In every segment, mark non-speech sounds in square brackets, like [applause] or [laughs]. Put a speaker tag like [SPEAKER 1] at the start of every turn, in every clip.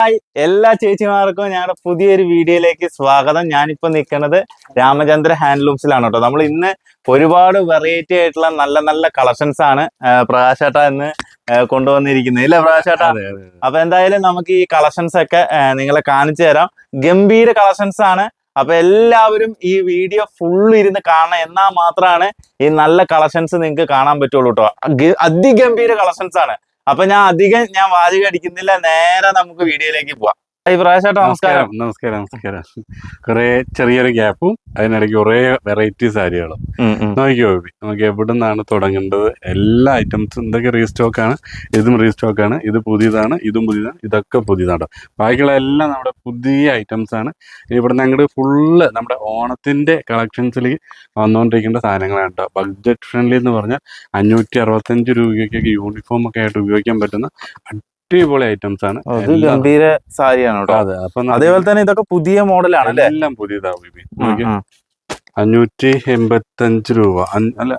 [SPEAKER 1] Hi എല്ലാ ചേച്ചിമാർക്കും ഞങ്ങളുടെ പുതിയൊരു വീഡിയോയിലേക്ക് സ്വാഗതം. ഞാനിപ്പോ നിൽക്കുന്നത് രാമചന്ദ്ര ഹാൻഡ്ലൂംസിലാണ് കേട്ടോ. നമ്മൾ ഇന്ന് ഒരുപാട് വെറൈറ്റി ആയിട്ടുള്ള നല്ല നല്ല കളക്ഷൻസ് ആണ് പ്രകാശേട്ട ഇന്ന് കൊണ്ടുവന്നിരിക്കുന്നത്. ഇല്ലേ പ്രകാശേട്ട അപ്പൊ എന്തായാലും നമുക്ക് ഈ കളക്ഷൻസ് ഒക്കെ നിങ്ങളെ കാണിച്ചു തരാം. ഗംഭീര കളക്ഷൻസ് ആണ്. അപ്പൊ എല്ലാവരും ഈ വീഡിയോ ഫുൾ ഇരുന്ന് കാണണം. എന്നാൽ മാത്രമാണ് ഈ നല്ല കളക്ഷൻസ് നിങ്ങൾക്ക് കാണാൻ പറ്റുള്ളൂ കേട്ടോ. അതിഗംഭീര കളക്ഷൻസ് ആണ്. അപ്പൊ ഞാൻ അധികം ഞാൻ വാചകം അടിക്കുന്നില്ല. നേരെ നമുക്ക് വീഡിയോയിലേക്ക് പോവാം. പ്രാവശ്യമായിട്ട് നമസ്കാരം.
[SPEAKER 2] നമസ്കാരം നമസ്കാരം നമസ്കാരം. കുറെ ചെറിയൊരു ഗ്യാപ്പും അതിനിടയ്ക്ക് കുറെ വെറൈറ്റി സാരികളും. നോക്കിയോ നമുക്ക് എവിടെ നിന്നാണ് തുടങ്ങേണ്ടത്? എല്ലാ ഐറ്റംസും എന്തൊക്കെ റീസ്റ്റോക്ക് ആണ് ഇതും റീസ്റ്റോക്ക് ആണ് ഇത് പുതിയതാണ് ഇതും പുതിയതാണ് ഇതൊക്കെ പുതിയതാണ്. ബാക്കിയുള്ള എല്ലാം നമ്മുടെ പുതിയ ഐറ്റംസ് ആണ്. ഇവിടെ നിന്ന് അങ്ങോട്ട് ഫുള്ള് നമ്മുടെ ഓണത്തിന്റെ കളക്ഷൻസിൽ വന്നുകൊണ്ടിരിക്കേണ്ട സാധനങ്ങളാണ് കേട്ടോ. ബഡ്ജറ്റ് ഫ്രണ്ട്ലി എന്ന് പറഞ്ഞാൽ അഞ്ഞൂറ്റി അറുപത്തഞ്ച് രൂപയ്ക്കൊക്കെ യൂണിഫോം ഒക്കെ ആയിട്ട് ഉപയോഗിക്കാൻ പറ്റുന്ന അടിപൊളി ഐറ്റംസ് ആണ്.
[SPEAKER 1] ഇത് ഗംഭീര സാരിയാണ് കേട്ടോ.
[SPEAKER 2] അതെ അപ്പൊ
[SPEAKER 1] അതേപോലെ തന്നെ ഇതൊക്കെ പുതിയ മോഡലാണ് അല്ലേ?
[SPEAKER 2] എല്ലാം നോക്കിയേ. അഞ്ഞൂറ്റി എൺപത്തഞ്ച് രൂപ. അല്ല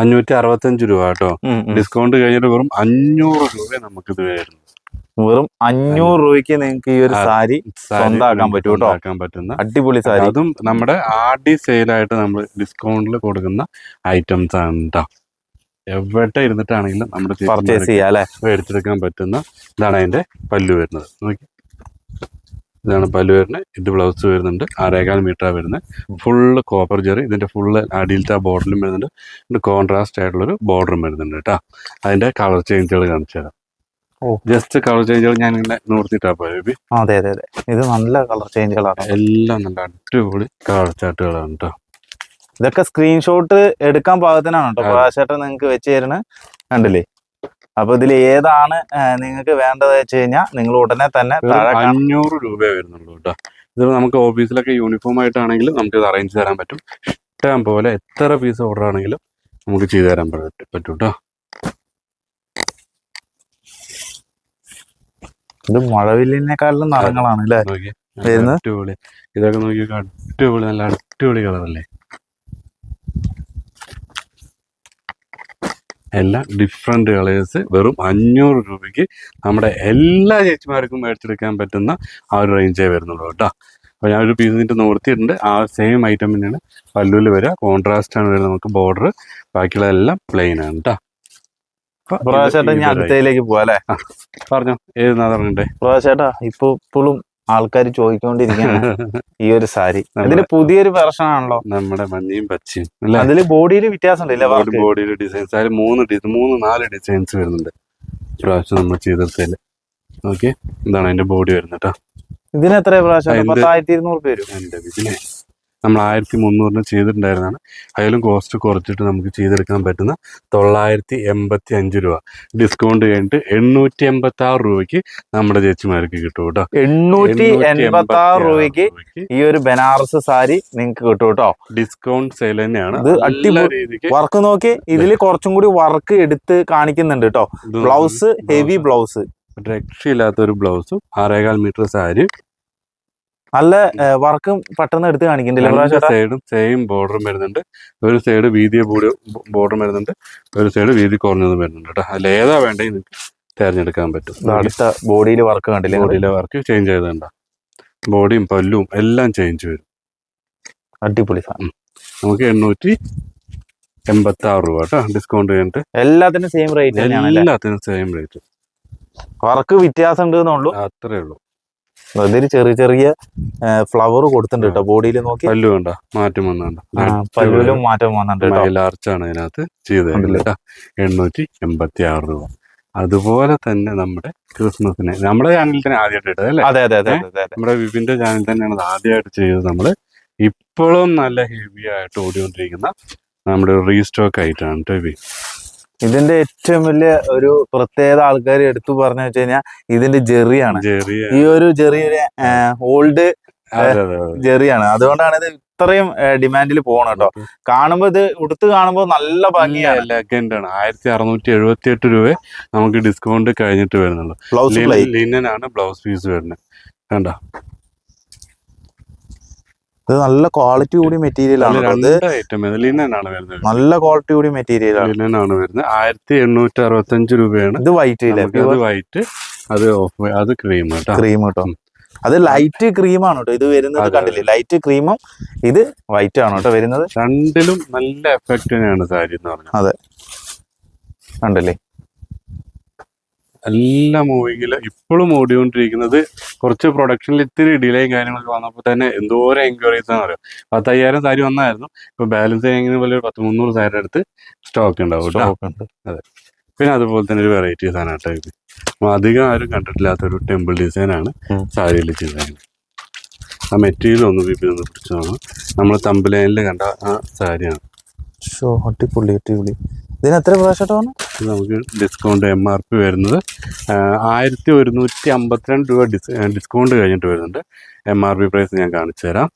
[SPEAKER 2] അഞ്ഞൂറ്റി അറുപത്തഞ്ച് രൂപ കേട്ടോ. ഡിസ്കൗണ്ട് കഴിഞ്ഞിട്ട് വെറും അഞ്ഞൂറ് രൂപ നമുക്ക് ഇത് വരുന്നു.
[SPEAKER 1] വെറും അഞ്ഞൂറ് രൂപയ്ക്ക് നിങ്ങൾക്ക് ഈ ഒരു സാരി
[SPEAKER 2] സ്വന്തമാക്കാൻ
[SPEAKER 1] പറ്റും കേട്ടോ.
[SPEAKER 2] സ്വന്താക്കാൻ പറ്റുന്ന.
[SPEAKER 1] അടിപൊളി സാരി.
[SPEAKER 2] അതും നമ്മുടെ ആർ ഡി സെയിലായിട്ട് നമ്മൾ ഡിസ്കൗണ്ടിൽ കൊടുക്കുന്ന ഐറ്റംസ് ആണ് കേട്ടോ എവിടെ ഇരുന്നിട്ടാണെങ്കിലും നമ്മുടെ
[SPEAKER 1] പർച്ചേസ് ചെയ്യാം അല്ലെ?
[SPEAKER 2] എടുത്തെടുക്കാൻ പറ്റുന്ന ഇതാണ് അതിന്റെ പല്ലു വരുന്നത്. നോക്കി. ഇതാണ് പല്ലു വരുന്നത്. ഇത് ബ്ലൗസ് വരുന്നുണ്ട്. ആറേകാൽ മീറ്റർ വരുന്നത്. ഫുള്ള് കോപ്പർ ജെറി ഇതിന്റെ ഫുള്ള് അടിയിലത്തെ ബോർഡറും വരുന്നുണ്ട്. ഇത് കോൺട്രാസ്റ്റ് ആയിട്ടുള്ളൊരു ബോർഡറും വരുന്നുണ്ട് കേട്ടോ. അതിന്റെ കളർ ചേഞ്ചുകൾ കാണിച്ചു തരാം.
[SPEAKER 1] ഓ.
[SPEAKER 2] ജസ്റ്റ് കളർ ചേഞ്ചുകൾ ഞാൻ ഇങ്ങനെ നോർത്തിട്ടാ പോയത്
[SPEAKER 1] അതെ അതെ അതെ. ഇത് നല്ല കളർ ചേഞ്ചുകളാണ്
[SPEAKER 2] എല്ലാം നല്ല അടിപൊളി കളർ ചാർട്ടുകളാണ് കേട്ടോ.
[SPEAKER 1] ഇതൊക്കെ സ്ക്രീൻഷോട്ട് എടുക്കാൻ പാകത്തിനാണ് കേട്ടോ. പ്രകാശേട്ടൻ നിങ്ങൾക്ക് വെച്ച് തരുന്നത് കണ്ടില്ലേ? അപ്പൊ ഇതിൽ ഏതാണ് നിങ്ങൾക്ക് വേണ്ടത് വെച്ച് കഴിഞ്ഞാൽ നിങ്ങൾ ഉടനെ തന്നെ
[SPEAKER 2] അഞ്ഞൂറ് രൂപയെ വരുന്നുള്ളൂ കേട്ടോ ഇത് നമുക്ക് ഓഫീസിലൊക്കെ യൂണിഫോം ആയിട്ടാണെങ്കിൽ നമുക്ക് ഇത് അറേഞ്ച് തരാൻ പറ്റും. ഇഷ്ടം പോലെ എത്ര പീസ് ഓർഡർ ആണെങ്കിലും നമുക്ക് ചെയ്തു തരാൻ പറ്റും കേട്ടോ
[SPEAKER 1] ഇത് മഴവില്ലിനെക്കാളും നിറങ്ങളാണ് അല്ലേ
[SPEAKER 2] ഇതൊക്കെ നോക്കി അടിപൊളി. നല്ല അടിപൊളി കളറല്ലേ എല്ലാം ഡിഫറെന്റ് കളേഴ്സ് വെറും അഞ്ഞൂറ് രൂപയ്ക്ക് നമ്മുടെ എല്ലാ ചേച്ചിമാർക്കും മേടിച്ചെടുക്കാൻ പറ്റുന്ന ആ ഒരു റേഞ്ചേ വരുന്നുള്ളൂ കേട്ടോ. അപ്പോൾ ഞാൻ ഒരു പീസ് ഇതിന്റെ നിർത്തിയിട്ടുണ്ട്. ആ സെയിം ഐറ്റം തന്നെയാണ് പല്ലുവിൽ വരിക. കോൺട്രാസ്റ്റ് ആണ് വരുന്നത് നമുക്ക് ബോർഡർ ബാക്കിയുള്ളതെല്ലാം പ്ലെയിൻ ആണ് കേട്ടോ.
[SPEAKER 1] ഞാൻ. അടുത്തതിലേക്ക് പോവാ അല്ലേ?
[SPEAKER 2] പറഞ്ഞോ. ഏത് പറഞ്ഞിട്ടേ
[SPEAKER 1] പ്രകാശേട്ടാ ഇപ്പൊ ഇപ്പോഴും ആൾക്കാർ ചോദിക്കൊണ്ടിരിക്കുകയാണ് [laughs] ഈ ഒരു സാരി. അതിന് പുതിയൊരു വെർഷൻ ആണല്ലോ.
[SPEAKER 2] നമ്മുടെ മഞ്ഞയും പച്ചയും അതിൽ
[SPEAKER 1] അതിൽ ബോഡിയിൽ വ്യത്യാസം
[SPEAKER 2] ബോഡിയിൽ ഡിസൈൻസ് അതിൽ മൂന്ന് മൂന്ന് നാല് ഡിസൈൻസ് വരുന്നുണ്ട്. പ്രാവശ്യം നമ്മൾ ചെയ്തെടുത്തതിൽ ഓക്കെ ഇതാണ് അതിന്റെ ബോഡി വരുന്നത് കേട്ടോ
[SPEAKER 1] ഇതിന് എത്ര പ്രാവശ്യം
[SPEAKER 2] ആയിരത്തി
[SPEAKER 1] പത്തായിരത്തി ഇരുന്നൂറ് പേര്
[SPEAKER 2] ഇതിനെ നമ്മൾ ആയിരത്തി മുന്നൂറിന് ചെയ്തിട്ടുണ്ടായിരുന്നതാണ്. അതിലും കോസ്റ്റ് കുറച്ചിട്ട് നമുക്ക് ചെയ്തെടുക്കാൻ പറ്റുന്ന തൊള്ളായിരത്തി എൺപത്തി അഞ്ച് രൂപ. ഡിസ്കൗണ്ട് കഴിഞ്ഞിട്ട് എണ്ണൂറ്റി എൺപത്തി ആറ് രൂപയ്ക്ക് നമ്മുടെ ചേച്ചിമാർക്ക് കിട്ടും കേട്ടോ.
[SPEAKER 1] എണ്ണൂറ്റി എൺപത്തി ആറ് രൂപയ്ക്ക് ഈ ഒരു ബനാറസ് സാരി നിങ്ങൾക്ക് കിട്ടും കേട്ടോ.
[SPEAKER 2] ഡിസ്കൗണ്ട് സെയിൽ തന്നെയാണ്.
[SPEAKER 1] ഇത് അടിപൊളി- വർക്ക് നോക്കി ഇതിൽ കുറച്ചും കൂടി വർക്ക് എടുത്ത് കാണിക്കുന്നുണ്ട് കേട്ടോ. ബ്ലൗസ് ഹെവി ബ്ലൗസ്
[SPEAKER 2] രക്ഷയില്ലാത്ത ഒരു ബ്ലൗസും ആറേകാൽ മീറ്റർ സാരി.
[SPEAKER 1] നല്ല വർക്കും പെട്ടെന്ന് എടുത്ത്
[SPEAKER 2] കാണിക്കുന്നുണ്ട് സൈഡും സെയിം ബോർഡറും വരുന്നുണ്ട്. ഒരു സൈഡ് വീതിയ ബോർഡറും വരുന്നുണ്ട്. ഒരു സൈഡ് വീതി കുറഞ്ഞതും വരുന്നുണ്ട് കേട്ടോ. അതിൽ ഏതാ വേണ്ടത് നിങ്ങൾക്ക് തിരഞ്ഞെടുക്കാൻ പറ്റും.
[SPEAKER 1] അടുത്ത ബോഡിയിൽ വർക്ക് കണ്ടില്ല?
[SPEAKER 2] ബോഡിയിലെ വർക്ക് ചേഞ്ച് ചെയ്തുണ്ട ബോഡിയും പല്ലും എല്ലാം ചേഞ്ച് വരും.
[SPEAKER 1] അടിപൊളി സാധനം.
[SPEAKER 2] നമുക്ക് എണ്ണൂറ്റി എൺപത്തി ആറ് രൂപ കേട്ടോ ഡിസ്കൗണ്ട് കഴിഞ്ഞിട്ട്.
[SPEAKER 1] എല്ലാത്തിനും സെയിം റേറ്റ്
[SPEAKER 2] എല്ലാത്തിനും സെയിം റേറ്റ്
[SPEAKER 1] വർക്ക് വ്യത്യാസം ഉണ്ട്
[SPEAKER 2] അത്രേ ഉള്ളൂ.
[SPEAKER 1] ഇതിൽ ചെറിയ ചെറിയ ഫ്ലവർ കൊടുത്തിട്ടുണ്ട് കേട്ടോ. ബോഡിയിൽ നോക്കി.
[SPEAKER 2] പല്ലു വേണ്ട മാറ്റം വന്നുണ്ട്
[SPEAKER 1] പല്ലുവിലും മാറ്റം വന്നിട്ടുണ്ട്
[SPEAKER 2] മൈലാർച്ചാണ് ഇതിനകത്ത് ചെയ്തത് എണ്ണൂറ്റി എൺപത്തി ആറ് രൂപ. അതുപോലെ തന്നെ നമ്മുടെ ക്രിസ്മസിന് നമ്മുടെ ചാനലിൽ തന്നെ ആദ്യമായിട്ട് ഇട്ടത് അല്ലേ?
[SPEAKER 1] അതെ അതെ അതെ
[SPEAKER 2] നമ്മുടെ വിപിന്റെ ചാനൽ തന്നെയാണ് ആദ്യമായിട്ട് ചെയ്തത് നമ്മൾ ഇപ്പോഴും നല്ല ഹെവി ആയിട്ട് ഓടിക്കൊണ്ടിരിക്കുന്ന നമ്മുടെ റീസ്റ്റോക്ക് ആയിട്ടാണ് ടോ
[SPEAKER 1] ഇതിന്റെ ഏറ്റവും വലിയ ഒരു പ്രത്യേകത ആൾക്കാർ എടുത്തു പറഞ്ഞു വെച്ച് കഴിഞ്ഞാൽ ഇതിന്റെ ജെറിയാണ്. ഈ ഒരു ചെറിയൊരു ഓൾഡ്. ജെറിയാണ്. അതുകൊണ്ടാണ് ഇത് ഇത്രയും ഡിമാൻഡിൽ പോകണം കേട്ടോ. കാണുമ്പോ ഇത് ഉടുത്ത് കാണുമ്പോ നല്ല ഭംഗിയാണ്.
[SPEAKER 2] ആയിരത്തി അറുന്നൂറ്റി എഴുപത്തി എട്ട് രൂപ നമുക്ക് ഡിസ്കൗണ്ട് കഴിഞ്ഞിട്ട് വരുന്നുള്ളൂ.
[SPEAKER 1] ബ്ലൗസ്
[SPEAKER 2] ലിനൻ ആണ് ബ്ലൗസ് പീസ് വരുന്നത്. കണ്ട?
[SPEAKER 1] ഇത് നല്ല ക്വാളിറ്റി കൂടി മെറ്റീരിയൽ ആണ് നല്ല ക്വാളിറ്റി കൂടി മെറ്റീരിയൽ ആണ്.
[SPEAKER 2] വരുന്നത് ആയിരത്തി എണ്ണൂറ്റി അറുപത്തഞ്ച് രൂപയാണ്.
[SPEAKER 1] ഇത് വൈറ്റ്
[SPEAKER 2] വൈറ്റ് അത് ഓഫ് അത് ക്രീം കേട്ടോ.
[SPEAKER 1] ക്രീം കേട്ടോ. അത് ലൈറ്റ് ക്രീം ആണ് കേട്ടോ. ഇത് വരുന്നത് കണ്ടില്ലേ? ലൈറ്റ് ക്രീമും ഇത് വൈറ്റ് ആണ് കേട്ടോ വരുന്നത്.
[SPEAKER 2] രണ്ടിലും നല്ല എഫക്റ്റിനാണ് സാരി എന്ന് അതെ.
[SPEAKER 1] കണ്ടില്ലേ?
[SPEAKER 2] എല്ലാ മൂവിങ്ങിൽ ഇപ്പോഴും ഓടിക്കൊണ്ടിരിക്കുന്നത് കുറച്ച് പ്രൊഡക്ഷനിൽ ഇത്തിരി ഡിലേയും കാര്യങ്ങളൊക്കെ വന്നപ്പോൾ തന്നെ എന്തോരം എൻക്വയറീസ് ആണ് അറിയാം? പത്തയ്യായിരം സാരി വന്നായിരുന്നു. ഇപ്പൊ ബാലൻസ് ചെയ്യുന്ന പോലെ ഒരു പത്ത് മുന്നൂറ് സാരി അടുത്ത് സ്റ്റോക്ക് ഉണ്ടാവും കേട്ടോ.
[SPEAKER 1] ഉണ്ട്.
[SPEAKER 2] പിന്നെ അതുപോലെ തന്നെ ഒരു വെറൈറ്റി സാധനം കേട്ടോ ഇത്. അധികം ആരും കണ്ടിട്ടില്ലാത്തൊരു ടെമ്പിൾ ഡിസൈൻ ആണ്. സാരിയിൽ ചെയ്തത് ആ മെറ്റീരിയൽ ഒന്ന് ഒന്ന് പിടിച്ചു നോക്കണം. നമ്മൾ തമ്പലൈനിൽ കണ്ട ആ സാരിയാണ്.
[SPEAKER 1] ഷോ അടിപൊളി അടിപൊളി. ഇതിന് എത്ര പ്രാവശ്യമായിട്ടാണ്
[SPEAKER 2] ഇത് നമുക്ക് ഡിസ്കൗണ്ട് എം ആർ പി വരുന്നത്. ആയിരത്തി ഒരുന്നൂറ്റി അമ്പത്തിരണ്ട് രൂപ ഡിസ് ഡിസ്കൗണ്ട് കഴിഞ്ഞിട്ട് വരുന്നുണ്ട്. എം ആർ പി പ്രൈസ് ഞാൻ കാണിച്ചു തരാം?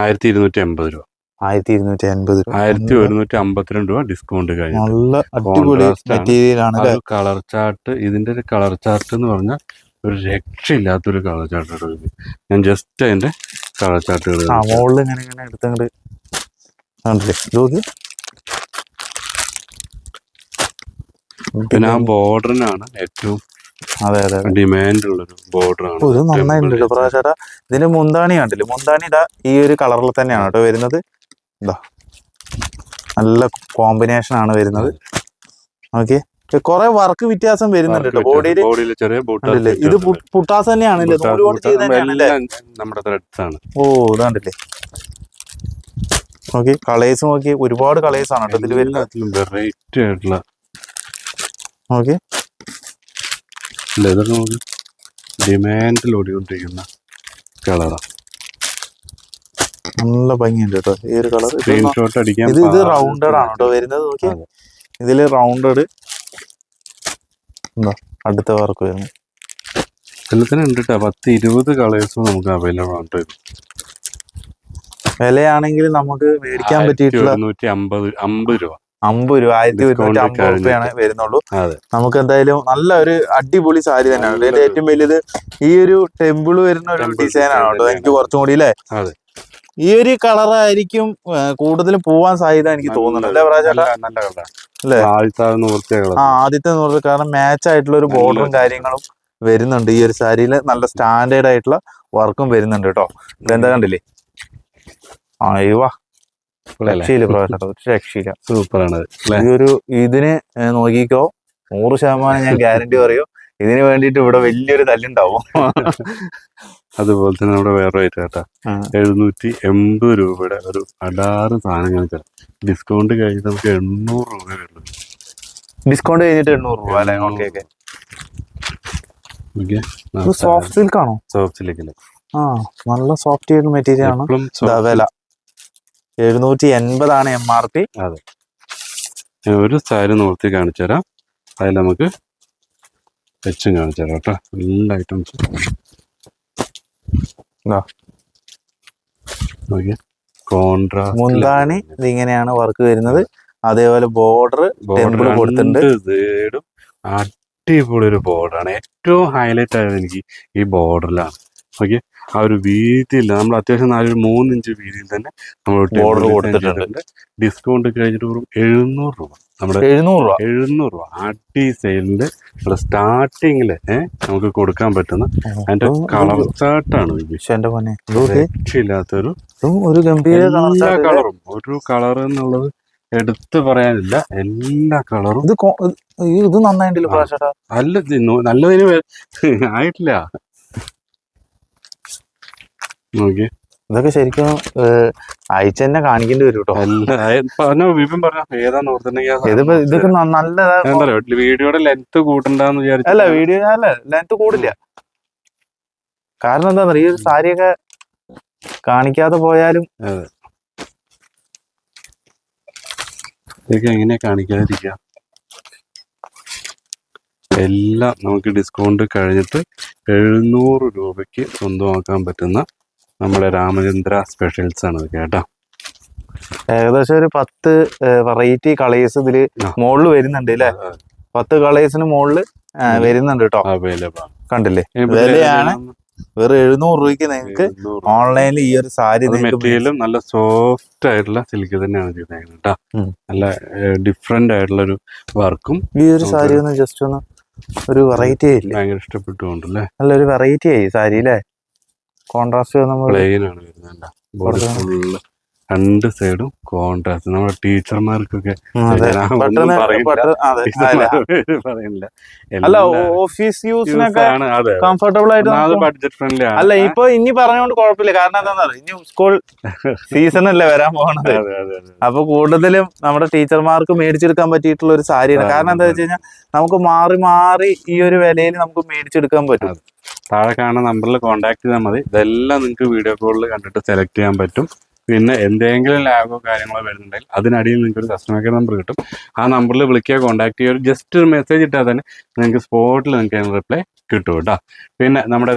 [SPEAKER 2] ആയിരത്തി ഇരുന്നൂറ്റി എൺപത് രൂപ.
[SPEAKER 1] ആയിരത്തി ഇരുന്നൂറ്റി അൻപത് രൂപ
[SPEAKER 2] ആയിരത്തി ഒരുന്നൂറ്റി അമ്പത്തിരണ്ട് രൂപ ഡിസ്കൗണ്ട് കഴിഞ്ഞു
[SPEAKER 1] നല്ല അടിപൊളി
[SPEAKER 2] മെറ്റീരിയലാണ് കളർ ചാർട്ട് ഇതിന്റെ ഒരു കളർ ചാർട്ട് എന്ന് പറഞ്ഞാൽ ഒരു രക്ഷയില്ലാത്തൊരു കളർ ചാർട്ട് ഞാൻ ജസ്റ്റ് അതിന്റെ കളർ ചാർട്ടുകൾ
[SPEAKER 1] ആ മുകളിൽ ഇങ്ങനെ ഇങ്ങനെ ഇത്
[SPEAKER 2] പിന്നെ ആ ബോർഡറിനാണ് ഏറ്റവും
[SPEAKER 1] അതെ അതെ.
[SPEAKER 2] ഡിമാൻഡ് ഉള്ളൊരു ബോർഡറാണ്.
[SPEAKER 1] ആണ് ഇത് നന്നായിട്ടുണ്ട് പ്രാവശ്യട്ടാ ഇതിന്റെ മുന്താണി കണ്ടില്ലേ? മുന്താണി ഇതാ ഈ ഒരു കളറിൽ തന്നെയാണ് കേട്ടോ വരുന്നത്. ഇതാ നല്ല കോമ്പിനേഷൻ ആണ് വരുന്നത് ഓക്കെ കുറെ വർക്ക് വ്യത്യാസം വരുന്നുണ്ട് കേട്ടോ. ബോഡിയിൽ
[SPEAKER 2] ബോഡിയിൽ ചെറിയ
[SPEAKER 1] ഇത് പുട്ടാസ് തന്നെയാണല്ലേ? തന്നെയാണല്ലേ?
[SPEAKER 2] നമ്മുടെ
[SPEAKER 1] ഓ ഇതാണ്ടല്ലേ നോക്കി കളേഴ്സ് നോക്കി ഒരുപാട് കളേഴ്സ് ആണ് കേട്ടോ ഇതിൽ വരുന്നത്.
[SPEAKER 2] വെറൈറ്റി ആയിട്ടുള്ള
[SPEAKER 1] നോക്കി.
[SPEAKER 2] ലെതർ നമുക്ക് ഡിമാൻഡിൽ ഓടിക്കൊണ്ടിരിക്കുന്ന കളറാണ്
[SPEAKER 1] നല്ല ഭംഗിയുണ്ട് കേട്ടോ ഈ ഒരു കളർ
[SPEAKER 2] സ്ക്രീൻഷോട്ട്
[SPEAKER 1] ഇത് ഇത് റൗണ്ടഡ് ആണ് കേട്ടോ വരുന്നത് നോക്കി.
[SPEAKER 2] ഇതിൽ
[SPEAKER 1] ഇതിൽ റൗണ്ടഡ് എന്താ അടുത്ത വർക്ക് വരുന്നത്
[SPEAKER 2] എല്ലാത്തിനും ഉണ്ട് കേട്ടോ പത്ത് ഇരുപത് കളേഴ്സും നമുക്ക് അവൈലബിൾ ആണ് കേട്ടോ.
[SPEAKER 1] വിലയാണെങ്കിൽ നമുക്ക് മേടിക്കാൻ പറ്റിയിട്ടുള്ള
[SPEAKER 2] അമ്പത് രൂപ.
[SPEAKER 1] അമ്പത് രൂപ ആയിരത്തി ഒരുന്നൂറ്റി അമ്പത് രൂപയാണ് വരുന്നുള്ളൂ. നമുക്ക് എന്തായാലും നല്ല ഒരു അടിപൊളി സാരി തന്നെയാണ്. ഇതിന്റെ ഏറ്റവും വലുത് ഈ ഒരു ടെമ്പിൾ വരുന്ന ഒരു ഡിസൈൻ ആണ് കേട്ടോ. എനിക്ക്. കുറച്ചും കൂടി അല്ലേ. ഈ ഒരു കളർ ആയിരിക്കും കൂടുതലും പോവാൻ സാധ്യത എനിക്ക് തോന്നുന്നുണ്ട്. അല്ലേ?
[SPEAKER 2] ആദ്യത്തെ നൂറ്
[SPEAKER 1] ആ ആദ്യത്തെ പറഞ്ഞത് കാരണം മാച്ച് ആയിട്ടുള്ള ഒരു ബോർഡറും കാര്യങ്ങളും വരുന്നുണ്ട് ഈ ഒരു സാരിയിൽ നല്ല സ്റ്റാൻഡേർഡ് ആയിട്ടുള്ള വർക്കും വരുന്നുണ്ട് കേട്ടോ. ഇതെന്താ കണ്ടില്ലേ? രക്ഷയില്ല പ്രാവശ്യം ഒരു ഈ ഇതിന് നോക്കിക്കോ. നൂറ് ശതമാനം ഞാൻ ഗ്യാരണ്ടി പറയൂ. ഇതിന് വേണ്ടിട്ട് ഇവിടെ വലിയൊരു തല്ലുണ്ടാവും.
[SPEAKER 2] അതുപോലെ തന്നെ നമ്മുടെ വേറെ റേറ്റ് കേട്ടാ. എഴുന്നൂറ്റി എൺപത് രൂപയുടെ ഒരു അടാറ് സാധനങ്ങൾ തരാം. ഡിസ്കൗണ്ട് കഴിഞ്ഞിട്ട് നമുക്ക് എണ്ണൂറ് രൂപ വരുള്ളൂ
[SPEAKER 1] ഡിസ്കൗണ്ട് കഴിഞ്ഞിട്ട് എണ്ണൂറ് രൂപ അല്ലേ? ഓക്കെ സോഫ്റ്റ് സിൽക്ക് ആണോ?
[SPEAKER 2] സോഫ്റ്റ് സോഫ്റ്റിലേക്കല്ലേ
[SPEAKER 1] ആ നല്ല സോഫ്റ്റ് ആയിട്ടുള്ള മെറ്റീരിയൽ ആണ്. വില. എഴുന്നൂറ്റി എൺപതാണ് എം ആർ പി അതെ
[SPEAKER 2] ഒരു സാരി നോർത്തി കാണിച്ചു തരാം. അതിൽ നമുക്ക് വെച്ചും കാണിച്ചു തരാം കേട്ടോ. എല്ലാ ഐറ്റംസ്
[SPEAKER 1] മുന്താണി ഇതിങ്ങനെയാണ് വർക്ക് വരുന്നത്. അതേപോലെ ബോർഡർ ടെമ്പിൾ കൊടുത്തിട്ടുണ്ട്.
[SPEAKER 2] അടിപൊളി ഒരു ബോർഡറാണ് ഏറ്റവും ഹൈലൈറ്റ് ആയത് എനിക്ക് ഈ ബോർഡറിലാണ് ഓക്കെ ആ ഒരു വീതിയില്ല. നമ്മൾ അത്യാവശ്യം നാലൊരു മൂന്ന് ഇഞ്ച് വീതിയിൽ തന്നെ നമ്മൾ
[SPEAKER 1] ഓർഡർ കൊടുത്തിട്ടുണ്ട്.
[SPEAKER 2] ഡിസ്കൗണ്ട് കഴിഞ്ഞിട്ട് വെറും എഴുന്നൂറ് രൂപ. നമ്മുടെ
[SPEAKER 1] എഴുന്നൂറ് രൂപ?
[SPEAKER 2] എഴുന്നൂറ് രൂപ. അടി സെയിലിന്റെ സ്റ്റാർട്ടിങ്ങിൽ ഏഹ് നമുക്ക് കൊടുക്കാൻ പറ്റുന്ന അതിന്റെ കളർ ചാർട്ടാണ്
[SPEAKER 1] ഇല്ലാത്തൊരു.
[SPEAKER 2] രക്ഷയില്ലാത്തൊരു
[SPEAKER 1] ഒരു ഗംഭീര
[SPEAKER 2] എല്ലാ കളറും ഒരു കളർ എന്നുള്ളത് എടുത്തു പറയാനില്ല. എല്ലാ കളറും
[SPEAKER 1] ഇത് ഇത് നന്നായിട്ടില്ല
[SPEAKER 2] നോ- നല്ലതിന് [laughs] ആയിട്ടില്ല.
[SPEAKER 1] ഇതൊക്കെ ശരിക്കും അയച്ചു തന്നെ കാണിക്കേണ്ടി വരും കേട്ടോ
[SPEAKER 2] എല്ലാ പറഞ്ഞ വിപിൻ പറഞ്ഞ ഏതാന്ന് ഓർത്തിട്ടുണ്ടെങ്കിൽ
[SPEAKER 1] ഇതിപ്പോ ഇതൊക്കെ
[SPEAKER 2] നല്ല വീഡിയോയുടെ ലെങ്ത് കൂട്ടണ്ടെന്ന് വിചാരിച്ചു.
[SPEAKER 1] അല്ല വീഡിയോ അല്ല ലെങ്ത് കൂടില്ല. കാരണം എന്താ ഈ ഒരു സാരിയൊക്കെ കാണിക്കാതെ പോയാലും
[SPEAKER 2] ഇതൊക്കെ എങ്ങനെ കാണിക്കാതിരിക്കുക എല്ലാം നമുക്ക് ഡിസ്കൗണ്ട് കഴിഞ്ഞിട്ട് എഴുന്നൂറ് രൂപയ്ക്ക് സ്വന്തമാക്കാൻ പറ്റുന്ന നമ്മുടെ രാമചന്ദ്ര സ്പെഷ്യൽസ് ആണ് ഇത് കേട്ടോ.
[SPEAKER 1] ഏകദേശം ഒരു പത്ത് വെറൈറ്റി കളേഴ്സ് ഇതിൽ
[SPEAKER 2] മോളിൽ
[SPEAKER 1] മുകളിൽ വരുന്നുണ്ട് അല്ലേ? പത്ത് കളേഴ്സിന് മുകളിൽ വരുന്നുണ്ട് കേട്ടോ.
[SPEAKER 2] അവൈലബിൾ
[SPEAKER 1] കണ്ടില്ലേ? വിലയാണ് വെറും എഴുന്നൂറ് രൂപയ്ക്ക് നിങ്ങൾക്ക് ഓൺലൈനിൽ ഈ ഒരു സാരി
[SPEAKER 2] മെറ്റീരിയലും നല്ല സോഫ്റ്റ് ആയിട്ടുള്ള സിൽക്ക് തന്നെയാണ് ചെയ്തേക്കുന്നത് കേട്ടോ. നല്ല ഡിഫറെന്റ് ആയിട്ടുള്ള ഒരു വർക്കും
[SPEAKER 1] ഈ ഒരു സാരി ഒന്ന് ജസ്റ്റ് ഒന്ന് ഒരു വെറൈറ്റി ആയില്ലേ?
[SPEAKER 2] ഭയങ്കര ഇഷ്ടപ്പെട്ടുകൊണ്ടല്ലേ
[SPEAKER 1] നല്ലൊരു വെറൈറ്റി ആയി സാരി അല്ലേ? കോൺട്രാസ്റ്റ് നമ്മൾ
[SPEAKER 2] പ്ലെയിൻ ആണ് വരുന്നത് ഫുള്ള് രണ്ട് സൈഡും കോൺട്രാസ്റ്റ് നമ്മുടെ ടീച്ചർമാർക്കൊക്കെ പറയുന്നില്ല
[SPEAKER 1] അല്ല ഓഫീസ് യൂസിനൊക്കെ കംഫർട്ടബിൾ ആയിട്ട്
[SPEAKER 2] ബഡ്ജറ്റ് ഫ്രണ്ട്ലി ആണ്.
[SPEAKER 1] അല്ല ഇപ്പൊ ഇനി പറഞ്ഞുകൊണ്ട് കുഴപ്പമില്ല. കാരണം എന്താ ഇനി സ്കൂൾ സീസൺ [laughs] അല്ലേ വരാൻ പോകുന്നത് അപ്പൊ കൂടുതലും നമ്മുടെ ടീച്ചർമാർക്ക് മേടിച്ചെടുക്കാൻ പറ്റിയിട്ടുള്ള ഒരു സാരിയാണ്. കാരണം എന്താ. വെച്ച് കഴിഞ്ഞാൽ നമുക്ക് മാറി മാറി ഈ ഒരു വിലയിൽ നമുക്ക് മേടിച്ചെടുക്കാൻ പറ്റും.
[SPEAKER 2] താഴെ കാണുന്ന നമ്പറിൽ കോൺടാക്ട് ചെയ്താൽ മതി. ഇതെല്ലാം നിങ്ങൾക്ക് വീഡിയോ കോളിൽ കണ്ടിട്ട് സെലക്ട് ചെയ്യാൻ പറ്റും. പിന്നെ എന്തെങ്കിലും ലാഗോ കാര്യങ്ങളോ വരുന്നുണ്ടെങ്കിൽ അതിനടിയിൽ നിങ്ങൾക്ക് ഒരു കസ്റ്റമർ കെയർ നമ്പർ കിട്ടും. ആ നമ്പറിൽ വിളിക്കുക കോൺടാക്ട് ചെയ്യുക. ജസ്റ്റ് ഒരു മെസ്സേജ് ഇട്ടാൽ തന്നെ നിങ്ങൾക്ക് സ്പോട്ടിൽ നിങ്ങൾക്ക് അതിന് റിപ്ലൈ കിട്ടും കേട്ടോ. പിന്നെ നമ്മുടെ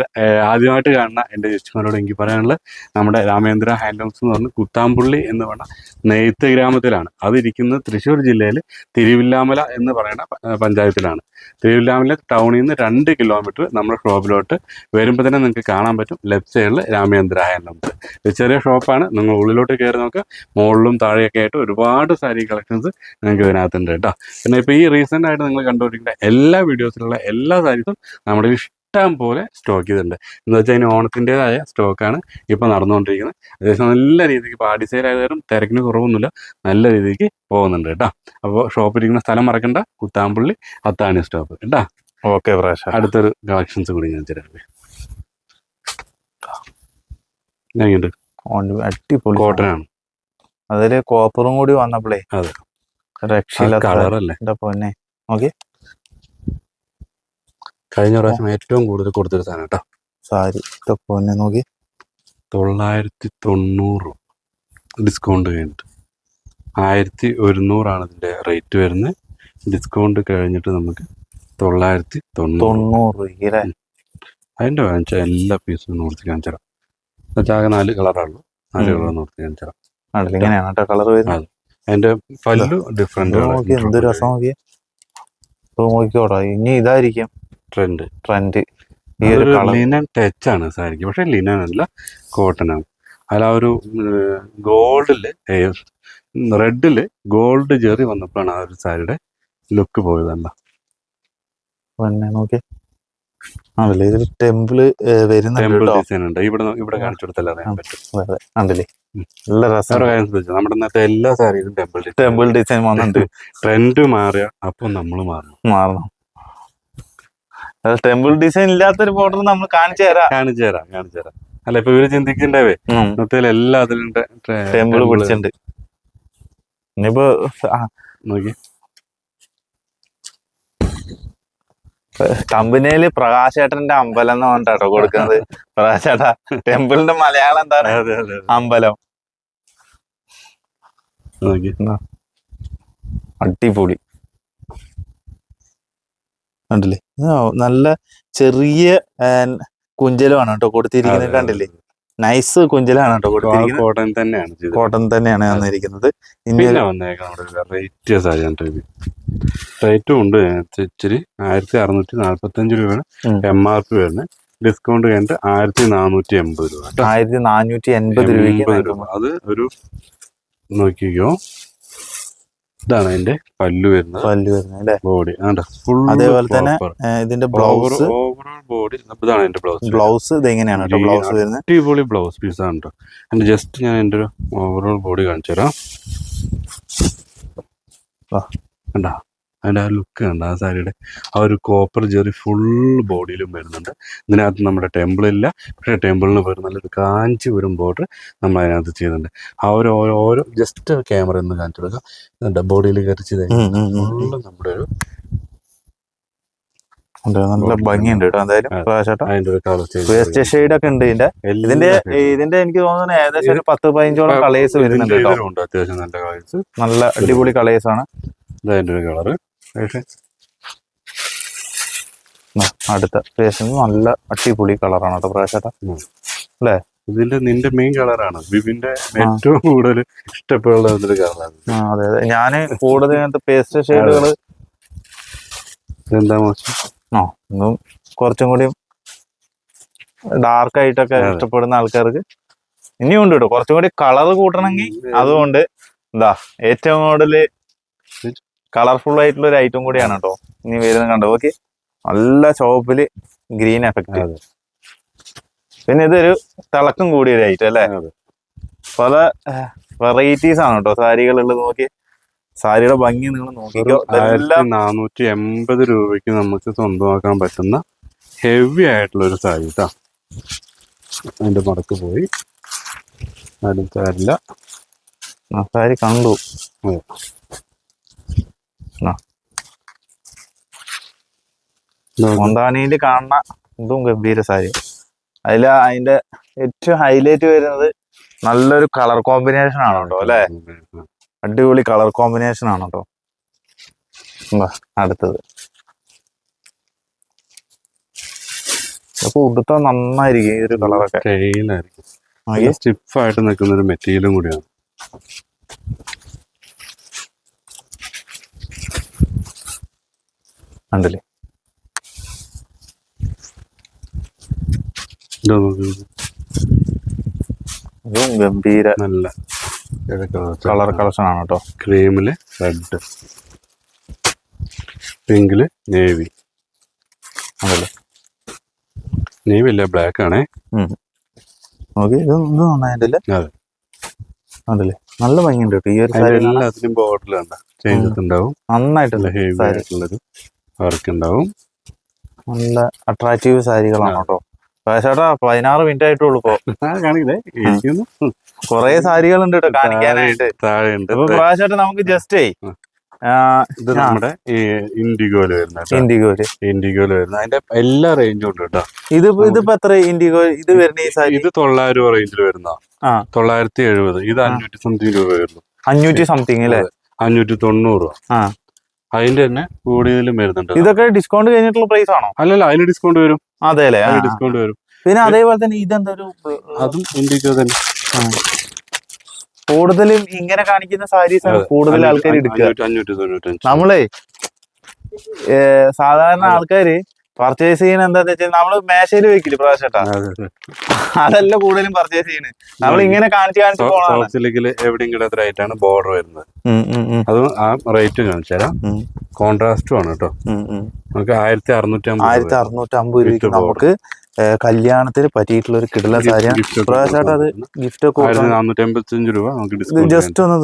[SPEAKER 2] ആദ്യമായിട്ട് കാണുന്ന എന്റെ ചേച്ചിമാരോട് എനിക്ക് പറയാനുള്ളത് നമ്മുടെ രാമേന്ദ്ര ഹാൻഡ്ലൂംസ് എന്ന് പറഞ്ഞ കുത്താമ്പുള്ളി എന്ന് പറഞ്ഞ നെയ്ത്ത് ഗ്രാമത്തിലാണ്. അതിരിക്കുന്നത് തൃശ്ശൂർ ജില്ലയിൽ തിരുവില്ലാമല എന്ന് പറയുന്ന പഞ്ചായത്തിലാണ്. തിരുവില്ലാമല ടൗണിൽ നിന്ന് രണ്ട് കിലോമീറ്റർ നമ്മുടെ ഷോപ്പിലോട്ട് വരുമ്പോൾ തന്നെ നിങ്ങൾക്ക് കാണാൻ പറ്റും ലെഫ്റ്റ് സൈഡിൽ രാമേന്ദ്രായ ഹാൻഡ്ലൂംസ് ഒരു ചെറിയ ഷോപ്പാണ് നിങ്ങൾ ഉള്ളിലോട്ട് കയറി നോക്കുക മുകളിലും താഴെയൊക്കെ ആയിട്ട് ഒരുപാട് സാരി കളക്ഷൻസ് നിങ്ങൾക്ക് ഇതിനകത്തുണ്ട് കേട്ടോ. പിന്നെ ഇപ്പോൾ ഈ റീസെന്റ് ആയിട്ട് നിങ്ങൾ കണ്ടുപിടിക്കേണ്ട എല്ലാ വീഡിയോസിലുള്ള എല്ലാ സാരീസും നമ്മുടെ ഇഷ്ടം പോലെ സ്റ്റോക്ക് ചെയ്തിട്ടുണ്ട്. എന്ന് വെച്ചാൽ അതിന് ഓണത്തിന്റെതായ സ്റ്റോക്കാണ് ഇപ്പോൾ നടന്നുകൊണ്ടിരിക്കുന്നത്. അത്യാവശ്യം നല്ല രീതിക്ക് ആടി സെയിൽ ആയതും തിരക്കിന് കുറവൊന്നുമില്ല. നല്ല രീതിക്ക് പോകുന്നുണ്ട് കേട്ടോ. അപ്പോൾ ഷോപ്പിരിക്കുന്ന സ്ഥലം മറക്കണ്ട. കുത്താമ്പുള്ളി അത്താണി സ്റ്റോപ്പ് കേട്ടോ?
[SPEAKER 1] ഓക്കെ പ്രാവശ്യം
[SPEAKER 2] അടുത്തൊരു കളക്ഷൻസ് കൂടി ഞാൻ തരാം. എങ്ങനെയുണ്ട്
[SPEAKER 1] അടിപൊളി
[SPEAKER 2] കോട്ടൺ ആണ്
[SPEAKER 1] അതിൽ കോപ്പറും കൂടി വന്നപ്പോഴേ
[SPEAKER 2] അതെ.
[SPEAKER 1] രക്ഷയില്ലാത്ത
[SPEAKER 2] കളറല്ലേ
[SPEAKER 1] പൊന്നെ. പൊന്നെ
[SPEAKER 2] കഴിഞ്ഞ പ്രാവശ്യം ഏറ്റവും കൂടുതൽ കൊടുത്തൊരു സാധനം കേട്ടോ.
[SPEAKER 1] സാരി എന്റെ പൊന്നെ നോക്കി.
[SPEAKER 2] തൊള്ളായിരത്തി തൊണ്ണൂറ് ഡിസ്കൗണ്ട് കഴിഞ്ഞിട്ട്. ആയിരത്തി ഒരുന്നൂറാണ് ഇതിന്റെ റേറ്റ് വരുന്നത്. ഡിസ്കൗണ്ട് കഴിഞ്ഞിട്ട് നമുക്ക് തൊള്ളായിരത്തി തൊണ്ണൂറ് അതിന്റെ വാങ്ങിച്ച എല്ലാ പീസും നോർത്തി കാണിച്ചു തരാം. എന്നുവെച്ചാൽ നാല് കളറുള്ളൂ നാല്. കളർ നോർത്തി കാണിച്ചു തരാം.
[SPEAKER 1] ഇങ്ങനെയാണ് കളർ വരുന്നത്.
[SPEAKER 2] അതിന്റെ പല്ലു ഡിഫറെന്റ്
[SPEAKER 1] എന്ത് രസം നോക്കിയേ. നോക്കിക്കോടാ ഇനി ഇതായിരിക്കും.
[SPEAKER 2] ട്രെൻഡ്
[SPEAKER 1] ട്രെൻഡ് ഈ ഒരു
[SPEAKER 2] ലിനൻ ടച്ച് ആണ് സാരിക്ക്. പക്ഷെ ലിനൻ അല്ല കോട്ടൺ ആണ്. അതിൽ ആ ഒരു ഗോൾഡിൽ റെഡിൽ ഗോൾഡ് ജെറി വന്നപ്പോഴാണ് ആ ഒരു സാരിയുടെ ലുക്ക് പോയതല്ല
[SPEAKER 1] പൊന്നെ നോക്കി. ആണല്ലേ ഇതിൽ ടെമ്പിൾ വരുന്നുണ്ട്
[SPEAKER 2] ടെമ്പിൾ ഡിസൈൻ ഉണ്ട്. ഇവിടെ ഇവിടെ കാണിച്ചു കൊടുത്താൽ അറിയാൻ പറ്റും.
[SPEAKER 1] അതെ നല്ല രസം.
[SPEAKER 2] വേറെ കാര്യം ശ്രദ്ധിച്ചു നമ്മുടെ ഇന്നത്തെ എല്ലാ സാരിയിലും ടെമ്പിൾ
[SPEAKER 1] ടെമ്പിൾ ഡിസൈൻ വന്നിട്ടുണ്ട്
[SPEAKER 2] ട്രെൻഡ് മാറിയ അപ്പൊ നമ്മൾ മാറണം.
[SPEAKER 1] മാറണം. ടെമ്പിൾ ഡിസൈൻ ഇല്ലാത്തൊരു ബോർഡർ നമ്മൾ കാണിച്ചു തരാം.
[SPEAKER 2] കാണിച്ചു തരാം കാണിച്ചു തരാം. അല്ല ഇപ്പൊ ഇവർ ചിന്തിക്കണ്ടേ ഇന്നത്തെ എല്ലാത്തിലും
[SPEAKER 1] ടെമ്പിൾ പിടിച്ചിട്ടുണ്ട്. ഇനിയിപ്പോ
[SPEAKER 2] നോക്കി.
[SPEAKER 1] കമ്പനിയിൽ പ്രകാശേട്ടന്റെ അമ്പലം എന്ന് പറഞ്ഞിട്ടോ കൊടുക്കുന്നത്. പ്രകാശേട്ടാ ടെമ്പിളിന്റെ മലയാളം
[SPEAKER 2] എന്താ.
[SPEAKER 1] അമ്പലം. അടിപൊളി. കണ്ടില്ലേ? നല്ല ചെറിയ കുഞ്ചലുമാണ് കേട്ടോ കൊടുത്തിരിക്കുന്നത് കണ്ടില്ലേ? നൈസ് കുഞ്ചലാണ് കേട്ടോ കൊടുത്തിരിക്കുന്നത്.
[SPEAKER 2] കോട്ടൺ തന്നെയാണ് ചെയ്തത്.
[SPEAKER 1] കോട്ടൺ തന്നെയാണ് വന്നിരിക്കുന്നത്
[SPEAKER 2] റേറ്റും ഉണ്ട്. ഇച്ചിരി ആയിരത്തി അറുന്നൂറ്റി നാല്പത്തി അഞ്ച് രൂപയാണ്. എം ആർ പി വരുന്നത്. ഡിസ്കൗണ്ട് കഴിഞ്ഞിട്ട് ആയിരത്തി നാനൂറ്റി എൺപത് രൂപ.
[SPEAKER 1] ആയിരത്തി നാനൂറ്റി എൺപത്
[SPEAKER 2] രൂപ. അത് ഒരു നോക്കിക്കോ. ഇതാണ് അതിന്റെ പല്ലു വരുന്നത്.
[SPEAKER 1] പല്ല് വരുന്നത്
[SPEAKER 2] ബോഡി ഫുൾ
[SPEAKER 1] അതേപോലെ തന്നെ ഇതിന്റെ ബ്ലൗസ്
[SPEAKER 2] ഓവറോൾ ബോഡി ഇതാണ് എന്റെ ബ്ലൗസ്
[SPEAKER 1] ബ്ലൗസ് ഇത് എങ്ങനെയാണ് കേട്ടോ ബ്ലൗസ് വരുന്നത്?
[SPEAKER 2] അടിപൊളി ബ്ലൗസ് പീസ് ആണ് കേട്ടോ അതിന്റെ ജസ്റ്റ് ഞാൻ എന്റെ ഒരു ഓവറോൾ ബോഡി കാണിച്ചു തരാം. കണ്ടാ? അതിന്റെ ആ ലുക്ക് കണ്ട? ആ സാരിയുടെ ആ ഒരു കോപ്പർ ജെറി ഫുൾ ബോഡിയിലും വരുന്നുണ്ട്. ഇതിനകത്ത് നമ്മുടെ ടെമ്പിളില്ല പക്ഷേ ടെമ്പിളിന് പോലും നല്ലൊരു കാഞ്ചി വരും ബോർഡർ നമ്മൾ അതിനകത്ത് ചെയ്യുന്നുണ്ട് ആ ഒരു ഓരോ ജസ്റ്റ് ക്യാമറ ഒന്ന് കാണിച്ചു കൊടുക്കാം. ബോഡിയിൽ കയറി ചെയ്ത്
[SPEAKER 1] ഉം, ഉം, ഉം, ഉം.
[SPEAKER 2] ഫുള്ള് നമ്മുടെ ഒരു
[SPEAKER 1] നല്ല ഭംഗിയുണ്ട് കേട്ടോ. എന്തായാലും ഷെയ്ഡ് ഒക്കെ ഉണ്ട് ഇതിന്റെ ഇതിന്റെ ഇതിന്റെ എനിക്ക് തോന്നുന്നു ഏകദേശം ഒരു പത്ത് പതിനഞ്ചോളം കളേഴ്സ് വരുന്നുണ്ട് കേട്ടോ.
[SPEAKER 2] നല്ല കളേഴ്സ്
[SPEAKER 1] നല്ല അടിപൊളി കളേഴ്സ് ആണ്.
[SPEAKER 2] ഇതതിന്റെ ഒരു കളറ്
[SPEAKER 1] അടുത്ത. ഫേഷൻ നല്ല അടിപൊളി കളറാണ് കേട്ടോ പ്രകാശേട്ടാ.
[SPEAKER 2] ഇതിന്റെ നിന്റെ മെയിൻ കളറാണ് ബിബിന്റെ ഏറ്റവും കൂടുതൽ ഇഷ്ടപ്പെടുന്ന ഒരു കളറാണ്
[SPEAKER 1] അതെ അതെ. ഞാൻ കൂടുതൽ ഇങ്ങനത്തെ പേസ്റ്റ് ഷെയ്ഡുകൾ
[SPEAKER 2] എന്താ മോശം?
[SPEAKER 1] ആ ഒന്നും കുറച്ചും കൂടി ഡാർക്ക് ആയിട്ടൊക്കെ ഇഷ്ടപ്പെടുന്ന ആൾക്കാർക്ക് ഇനിയും ഉണ്ട് കേട്ടോ. കുറച്ചും കൂടി കളർ കൂട്ടണമെങ്കിൽ അതുകൊണ്ട് എന്താ ഏറ്റവും കൂടുതൽ കളർഫുൾ ആയിട്ടുള്ള ഒരു ഐറ്റം കൂടിയാണ് കേട്ടോ. ഇനി വരുന്ന കണ്ടോ? ഓക്കെ നല്ല ചോപ്പിൽ ഗ്രീൻ എഫക്റ്റ്. പിന്നെ ഇതൊരു തിളക്കം കൂടിയ ഒരു ഐറ്റം അല്ലേ? പല വെറൈറ്റീസ് ആണ് കേട്ടോ. സാരികളുള്ളത് നോക്കി സാരിയുടെ ഭംഗി നിങ്ങൾ നോക്കിക്കോ.
[SPEAKER 2] നാനൂറ്റി എൺപത് രൂപയ്ക്ക് നമുക്ക് സ്വന്തമാക്കാൻ പറ്റുന്ന ഹെവി ആയിട്ടുള്ള ഒരു സാരി കേട്ടോ അതിന്റെ മടക്ക് പോയി.
[SPEAKER 1] ആ, സാരി കണ്ടു. മൊന്താനിയിൽ കാണുന്ന ഇതും ഗംഭീര സാരി. അതിൽ അതിന്റെ ഏറ്റവും ഹൈലൈറ്റ് വരുന്നത് നല്ലൊരു കളർ കോമ്പിനേഷൻ ആണ് കേട്ടോ അല്ലെ? അടിപൊളി കളർ കോമ്പിനേഷൻ ആണ് കേട്ടോ. എന്താ അടുത്തത്. അപ്പൊ ഉടുത്ത നന്നായിരിക്കും ഈ ഒരു കളറൊക്കെ
[SPEAKER 2] സ്റ്റൈലായിരിക്കും സ്റ്റിഫായിട്ട് നിൽക്കുന്ന ഒരു മെറ്റീരിയലും കൂടിയാണ്. ഇതാ.
[SPEAKER 1] ഇതും. ഗംഭീര
[SPEAKER 2] നല്ല
[SPEAKER 1] കളർ കളക്ഷൻ ആണ് കേട്ടോ.
[SPEAKER 2] ക്രീമിൽ റെഡ് പിങ്കിൽ നേവി.
[SPEAKER 1] അതല്ലേ
[SPEAKER 2] നേവി അല്ല? ബ്ലാക്ക് ആണേ.
[SPEAKER 1] നോക്കി ഇത് ഇത് നന്നായിട്ടില്ലേ
[SPEAKER 2] അതെ.
[SPEAKER 1] അതല്ലേ നല്ല ഭംഗിയുണ്ട് കേട്ടോ. ഈ ഒരു സാരി
[SPEAKER 2] എല്ലാത്തിനും ചേഞ്ചസ് ഉണ്ടാവും.
[SPEAKER 1] നന്നായിട്ടുണ്ട്
[SPEAKER 2] നല്ല ഹെവി ആയിട്ടുള്ളൊരു വർക്ക് ഉണ്ടാവും
[SPEAKER 1] നല്ല അട്രാക്റ്റീവ് സാരികളാണ് കേട്ടോ. ചേട്ടാ പതിനാറ് മിനിറ്റ് ആയിട്ടുള്ളൂ ഇപ്പൊ.
[SPEAKER 2] എനിക്കൊന്നും
[SPEAKER 1] കൊറേ സാരികൾ ഉണ്ട് കേട്ടോ കാണിക്കാനായിട്ട്.
[SPEAKER 2] താഴെ ഉണ്ട്
[SPEAKER 1] പ്രാവശ്യമായിട്ട് നമുക്ക് ജസ്റ്റ്.
[SPEAKER 2] ഇത് നമ്മുടെ ഇൻഡിഗോയിൽ വരുന്ന.
[SPEAKER 1] ഇൻഡിഗോയിൽ.
[SPEAKER 2] ഇൻഡിഗോയിൽ വരുന്ന അതിന്റെ എല്ലാ റേഞ്ചും ഉണ്ട് കേട്ടോ.
[SPEAKER 1] ഇത് ഇതിപ്പോ എത്ര ഇൻഡിഗോ ഇത് വരുന്ന ഈ സാരി?
[SPEAKER 2] ഇത് തൊള്ളായിരം രൂപ റേഞ്ചിൽ വരുന്ന
[SPEAKER 1] ആ.
[SPEAKER 2] തൊള്ളായിരത്തി എഴുപത്. ഇത്. അഞ്ഞൂറ്റി സംതിങ് രൂപ വരുന്നു.
[SPEAKER 1] അഞ്ഞൂറ്റി സംതിങ് അല്ലേ?
[SPEAKER 2] അഞ്ഞൂറ്റി തൊണ്ണൂറ് രൂപ. അതിന്റെ തന്നെ കൂടുതലും വരുന്നുണ്ട്.
[SPEAKER 1] ഇതൊക്കെ ഡിസ്കൗണ്ട് കഴിഞ്ഞിട്ടുള്ള പ്രൈസ് ആണോ?
[SPEAKER 2] അല്ലല്ല അതിന് ഡിസ്കൗണ്ട് വരും.
[SPEAKER 1] അതെ അല്ലേ?
[SPEAKER 2] ഡിസ്കൗണ്ട് വരും.
[SPEAKER 1] പിന്നെ അതേപോലെ തന്നെ ഇതെന്തൊരു
[SPEAKER 2] അതും ഇൻഡിഗോ തന്നെ.
[SPEAKER 1] കൂടുതലും ഇങ്ങനെ കാണിക്കുന്ന സാരീസ് ആണ്. കൂടുതൽ ആൾക്കാർ എടുക്കുക. നമ്മളെ സാധാരണ ആൾക്കാര് പർച്ചേസ് ചെയ്യുന്ന എന്താന്ന് വെച്ചാൽ നമ്മൾ മേശയിൽ വെക്കില്ല പ്രാവശ്യട്ടാ
[SPEAKER 2] അതെ.
[SPEAKER 1] അതല്ല കൂടുതലും പർച്ചേസ് ചെയ്യണേ. നമ്മൾ ഇങ്ങനെ കാണിച്ചു കാണിച്ച്
[SPEAKER 2] സോ-
[SPEAKER 1] പോണതാണ്.
[SPEAKER 2] സോഫ്റ്റ് സിൽക്കിൽ എവിടെയും കിടാത്ത റേറ്റാണ് ബോർഡർ വരുന്നത്. അതും ആ റേറ്റ് കാണിച്ചു തരാം. കോൺട്രാസ്റ്റും ആണ് കേട്ടോ. നമുക്ക് ആയിരത്തി അറുന്നൂറ്റി
[SPEAKER 1] ആയിരത്തി അറുന്നൂറ്റി അമ്പത് രൂപയ്ക്ക് നമുക്ക് കല്യാണത്തിന് പറ്റിയിട്ടുള്ള ഒരു കിടല സാരിയാണ്. പ്രാവശ്യമായിട്ട് അത് ഗിഫ്റ്റ് ഒക്കെ
[SPEAKER 2] രൂപ
[SPEAKER 1] ജസ്റ്റ് ഒന്ന്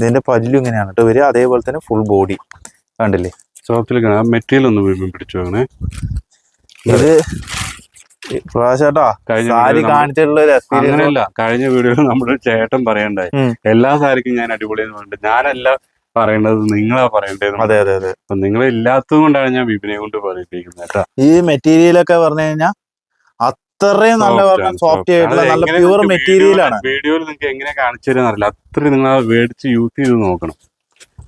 [SPEAKER 2] ഇതിന്റെ
[SPEAKER 1] പല്ലു ഇങ്ങനെയാണ് കേട്ടോ വരിക. അതേപോലെ തന്നെ ഫുൾ ബോഡി കണ്ടില്ലേ?
[SPEAKER 2] മെറ്റീരിയൽ ഒന്ന് പിടിച്ചു
[SPEAKER 1] ഇത് സാരി കാണിച്ചിട്ടുള്ള
[SPEAKER 2] അങ്ങനെയല്ല കഴിഞ്ഞ വീഡിയോയിൽ നമ്മുടെ ചേട്ടൻ പറയണ്ടായി. എല്ലാ സാരിക്കും ഞാൻ അടിപൊളിയെന്ന് പറഞ്ഞിട്ട് ഞാനല്ല പറയേണ്ടത് നിങ്ങളാ പറയേണ്ടത്
[SPEAKER 1] അതെ അതെ അതെ.
[SPEAKER 2] അപ്പൊ നിങ്ങൾ ഇല്ലാത്തത് കൊണ്ടാണ് ഞാൻ വിപിനെ കൊണ്ട് പറയിപ്പിക്കുന്നത് കേട്ടോ.
[SPEAKER 1] ഈ മെറ്റീരിയൽ ഒക്കെ പറഞ്ഞു കഴിഞ്ഞാൽ അത്രയും നല്ല സോഫ്റ്റ് ആയിട്ടുള്ള നല്ല പ്യുവർ മെറ്റീരിയൽ ആണ്.
[SPEAKER 2] വീഡിയോയിൽ നിങ്ങൾക്ക് എങ്ങനെ കാണിച്ചു തരാൻ അറിയില്ല. അത്രയും നിങ്ങൾ മേടിച്ച് യൂസ് ചെയ്ത് നോക്കണം.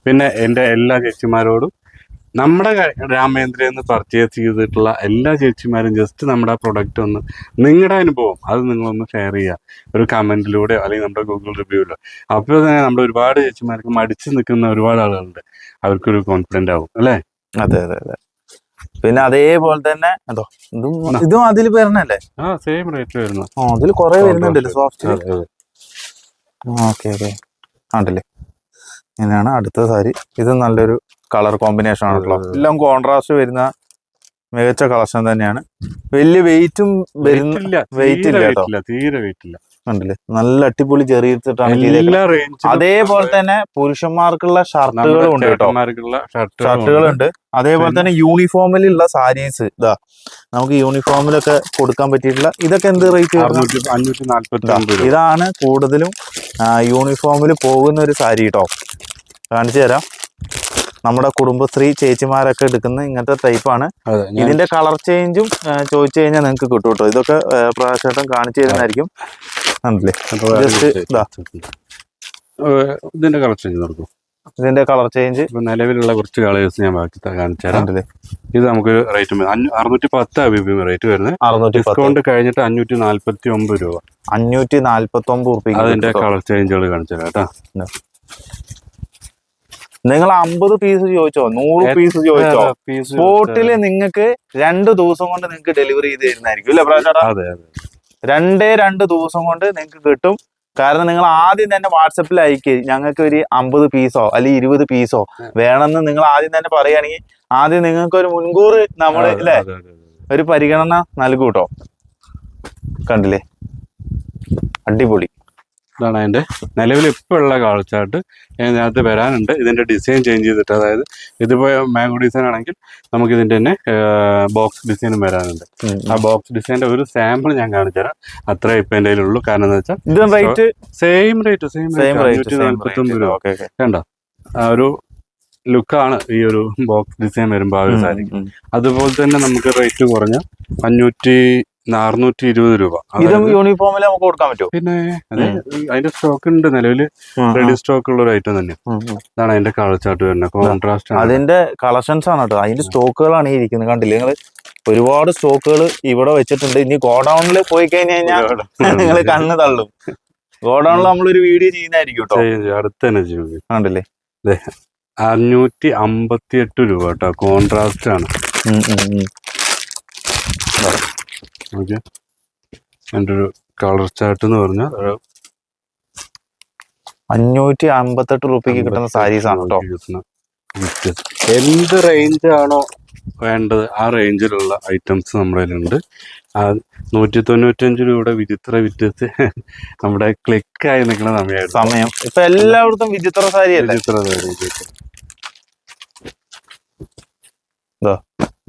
[SPEAKER 2] പിന്നെ എന്റെ എല്ലാ ചേച്ചിമാരോടും നമ്മുടെ രാമേന്ദ്രയിൽ നിന്ന് പർച്ചേസ് ചെയ്തിട്ടുള്ള എല്ലാ ചേച്ചിമാരും ജസ്റ്റ് നമ്മുടെ ആ പ്രൊഡക്റ്റ് ഒന്ന് നിങ്ങളുടെ അനുഭവം അത് നിങ്ങളൊന്ന് ഷെയർ ചെയ്യുക ഒരു കമന്റിലൂടെയോ അല്ലെങ്കിൽ നമ്മുടെ ഗൂഗിൾ റിവ്യൂലോ അപ്പോൾ തന്നെ നമ്മുടെ ഒരുപാട് ചേച്ചിമാർക്ക് മടിച്ചു നിൽക്കുന്ന ഒരുപാട് ആളുകളുണ്ട്. അവർക്കൊരു കോൺഫിഡന്റ് ആവും അല്ലേ?
[SPEAKER 1] അതെ അതെ അതെ. പിന്നെ അതേപോലെ തന്നെ അതോ ഇതും ഇതും അതിൽ വരുന്നല്ലേ
[SPEAKER 2] ആ സെയിം റേറ്റ് വരുന്നു.
[SPEAKER 1] ആ അതിൽ കുറെ വരുന്നുണ്ടല്ലോ സോഫ്റ്റ്. ഓക്കെ ഓക്കെ ആണ്ടല്ലേ ഇങ്ങനെയാണ് അടുത്ത സാരി. ഇത് നല്ലൊരു കളർ കോമ്പിനേഷൻ ആണല്ലോ. എല്ലാം കോൺട്രാസ്റ്റ് വരുന്ന മികച്ച കളക്ഷൻ തന്നെയാണ്. വലിയ വെയിറ്റും
[SPEAKER 2] വരുന്നില്ല
[SPEAKER 1] കേട്ടോ.
[SPEAKER 2] ഇല്ല. തീരെ വെയിറ്റ് ഇല്ല.
[SPEAKER 1] കണ്ടില്ലേ? നല്ല അടിപൊളി ചെറിയിട്ടാണ്
[SPEAKER 2] റേഞ്ചിലും
[SPEAKER 1] അതേപോലെ തന്നെ പുരുഷന്മാർക്കുള്ള ഷർട്ടുകളും ഉണ്ട് കേട്ടോ. ഷർട്ടുകളുണ്ട്. അതേപോലെ തന്നെ യൂണിഫോമിലുള്ള സാരീസ്. ഇതാ നമുക്ക് യൂണിഫോമിലൊക്കെ കൊടുക്കാൻ പറ്റിയിട്ടുള്ള ഇതൊക്കെ എന്ത് റേറ്റ് ഇതാണ് കൂടുതലും യൂണിഫോമിൽ പോകുന്ന ഒരു സാരി കേട്ടോ. കാണിച്ചു തരാം. നമ്മുടെ കുടുംബശ്രീ ചേച്ചിമാരൊക്കെ എടുക്കുന്ന ഇങ്ങനത്തെ ടൈപ്പാണ് ഇതിന്റെ കളർ ചേഞ്ചും ചോദിച്ചു കഴിഞ്ഞാൽ നിങ്ങൾക്ക് കിട്ടും കേട്ടോ. ഇതൊക്കെ പ്രാവശ്യം കാണിച്ചു തരുന്നതായിരിക്കും. കണ്ടില്ലേ
[SPEAKER 2] ജസ്റ്റ്
[SPEAKER 1] ഇതാ.
[SPEAKER 2] ഇതിന്റെ കളക്ഷൻ നടക്കും.
[SPEAKER 1] ഇതിന്റെ കളർ ചേഞ്ച്
[SPEAKER 2] നിലവിലുള്ള കുറച്ച് കളേഴ്സ് ഞാൻ ബാക്കി കാണിച്ചു തരാം. ഇത് നമുക്ക് റേറ്റ് അറുന്നൂറ്റി പത്ത് അഭിപ്രായം റേറ്റ് വരുന്നത്
[SPEAKER 1] അറുന്നൂറ്റി
[SPEAKER 2] ഡിസ്കൗണ്ട് കഴിഞ്ഞിട്ട് അഞ്ഞൂറ്റി നാല്പത്തി ഒമ്പത് രൂപ.
[SPEAKER 1] അഞ്ഞൂറ്റി നാല്പത്തി ഒമ്പത്
[SPEAKER 2] അതിന്റെ കളർ ചേഞ്ചുകൾ കാണിച്ചു തരാം കേട്ടോ.
[SPEAKER 1] നിങ്ങൾ അമ്പത് പീസ് ചോദിച്ചോ? നൂറ് പീസ് ചോദിച്ചോ? സ്പോട്ടിൽ നിങ്ങൾക്ക് രണ്ട് ദിവസം കൊണ്ട് നിങ്ങൾക്ക് ഡെലിവറി ചെയ്ത് തരുന്നതായിരിക്കും. അല്ലേ പ്രാവശ്യം
[SPEAKER 2] അതെ അതെ.
[SPEAKER 1] രണ്ടേ രണ്ട് ദിവസം കൊണ്ട് നിങ്ങൾക്ക് കിട്ടും. കാരണം നിങ്ങൾ ആദ്യം തന്നെ വാട്സപ്പിൽ അയക്കുക ഞങ്ങൾക്ക് ഒരു അമ്പത് പീസോ അല്ലെങ്കിൽ ഇരുപത് പീസോ വേണമെന്ന് നിങ്ങൾ ആദ്യം തന്നെ പറയുകയാണെങ്കിൽ ആദ്യം നിങ്ങൾക്ക് ഒരു മുൻകൂർ നമ്മൾ അല്ലേ. ഒരു പരിഗണന നൽകൂട്ടോ കണ്ടില്ലേ? അടിപൊളി.
[SPEAKER 2] ഇതാണ് അതിന്റെ നിലവിൽ ഇപ്പോൾ ഉള്ള കാഴ്ചാട്ട് ഇതിനകത്ത് വരാനുണ്ട്. ഇതിന്റെ ഡിസൈൻ ചേഞ്ച് ചെയ്തിട്ട് അതായത് ഇതിപ്പോൾ മാംഗോ ഡിസൈൻ ആണെങ്കിൽ നമുക്ക് ഇതിന്റെ തന്നെ ബോക്സ് ഡിസൈനും വരാനുണ്ട്. ആ ബോക്സ് ഡിസൈന്റെ ഒരു സാമ്പിൾ ഞാൻ കാണിച്ചു തരാം. അത്ര ഇപ്പം എന്റെ കയ്യിലുള്ളൂ. കാരണം എന്താ വെച്ചാൽ
[SPEAKER 1] ഇത് rate
[SPEAKER 2] same rate same rate നാൽപ്പത്തൊമ്പത് രൂപ.
[SPEAKER 1] ഓക്കെ
[SPEAKER 2] കണ്ടോ? ആ ഒരു ലുക്കാണ് ഈ ഒരു ബോക്സ് ഡിസൈൻ വരുമ്പോൾ ആ ഒരു സാരി അതുപോലെ തന്നെ നമുക്ക് റേറ്റ് കുറഞ്ഞ അഞ്ഞൂറ്റി അറുന്നൂറ്റി ഇരുപത് രൂപ.
[SPEAKER 1] ഇതും യൂണിഫോമിൽ നമുക്ക് കൊടുക്കാൻ പറ്റും
[SPEAKER 2] പിന്നെ അതിന്റെ സ്റ്റോക്ക് ഉണ്ട് നിലവിൽ റെഡി സ്റ്റോക്ക് ഉള്ള ഒരു ഐറ്റം തന്നെ. ഇതാണ് അതിന്റെ കളച്ചാട്ട് വരുന്നത്. കോൺട്രാസ്റ്റ്
[SPEAKER 1] അതിന്റെ കളക്ഷൻസ് ആണ് കേട്ടോ. അതിന്റെ സ്റ്റോക്കുകളാണ് ഇരിക്കുന്നത്. കണ്ടില്ലേ നിങ്ങൾ ഒരുപാട് സ്റ്റോക്കുകൾ ഇവിടെ വെച്ചിട്ടുണ്ട്. ഇനി ഗോഡൌണിൽ പോയി കഴിഞ്ഞു കഴിഞ്ഞാൽ നിങ്ങൾ കണ്ണ് തള്ളും. ഗോഡൌണിൽ നമ്മളൊരു വീഡിയോ ചെയ്യുന്നതായിരിക്കും കേട്ടോ.
[SPEAKER 2] അടുത്ത് തന്നെ ചെയ്യും.
[SPEAKER 1] കണ്ടില്ലേ?
[SPEAKER 2] അഞ്ഞൂറ്റി അമ്പത്തി എട്ട് രൂപ കേട്ടോ. കോൺട്രാസ്റ്റ് ആണ്. ഓക്കെ എന്റെ ഒരു കളർ ചാർട്ട് എന്ന് പറഞ്ഞാൽ ഒരു
[SPEAKER 1] അഞ്ഞൂറ്റി അമ്പത്തെട്ട് റുപ്യക്ക് കിട്ടുന്ന സാരീസ് ആണ് കേട്ടോ
[SPEAKER 2] എന്ത് റേഞ്ച് ആണോ വേണ്ടത് ആ റേഞ്ചിലുള്ള ഐറ്റംസ് നമ്മുടെ കയ്യിലുണ്ട്. ആ നൂറ്റി തൊണ്ണൂറ്റഞ്ച് രൂപയുടെ വിചിത്ര വിറ്റത്ത് [laughs] നമ്മുടെ ക്ലിക്കായി നിൽക്കുന്ന സമയമായിരുന്നു
[SPEAKER 1] സമയം. ഇപ്പൊ എല്ലായിടത്തും വിചിത്ര സാരി
[SPEAKER 2] വിചിത്ര സാരി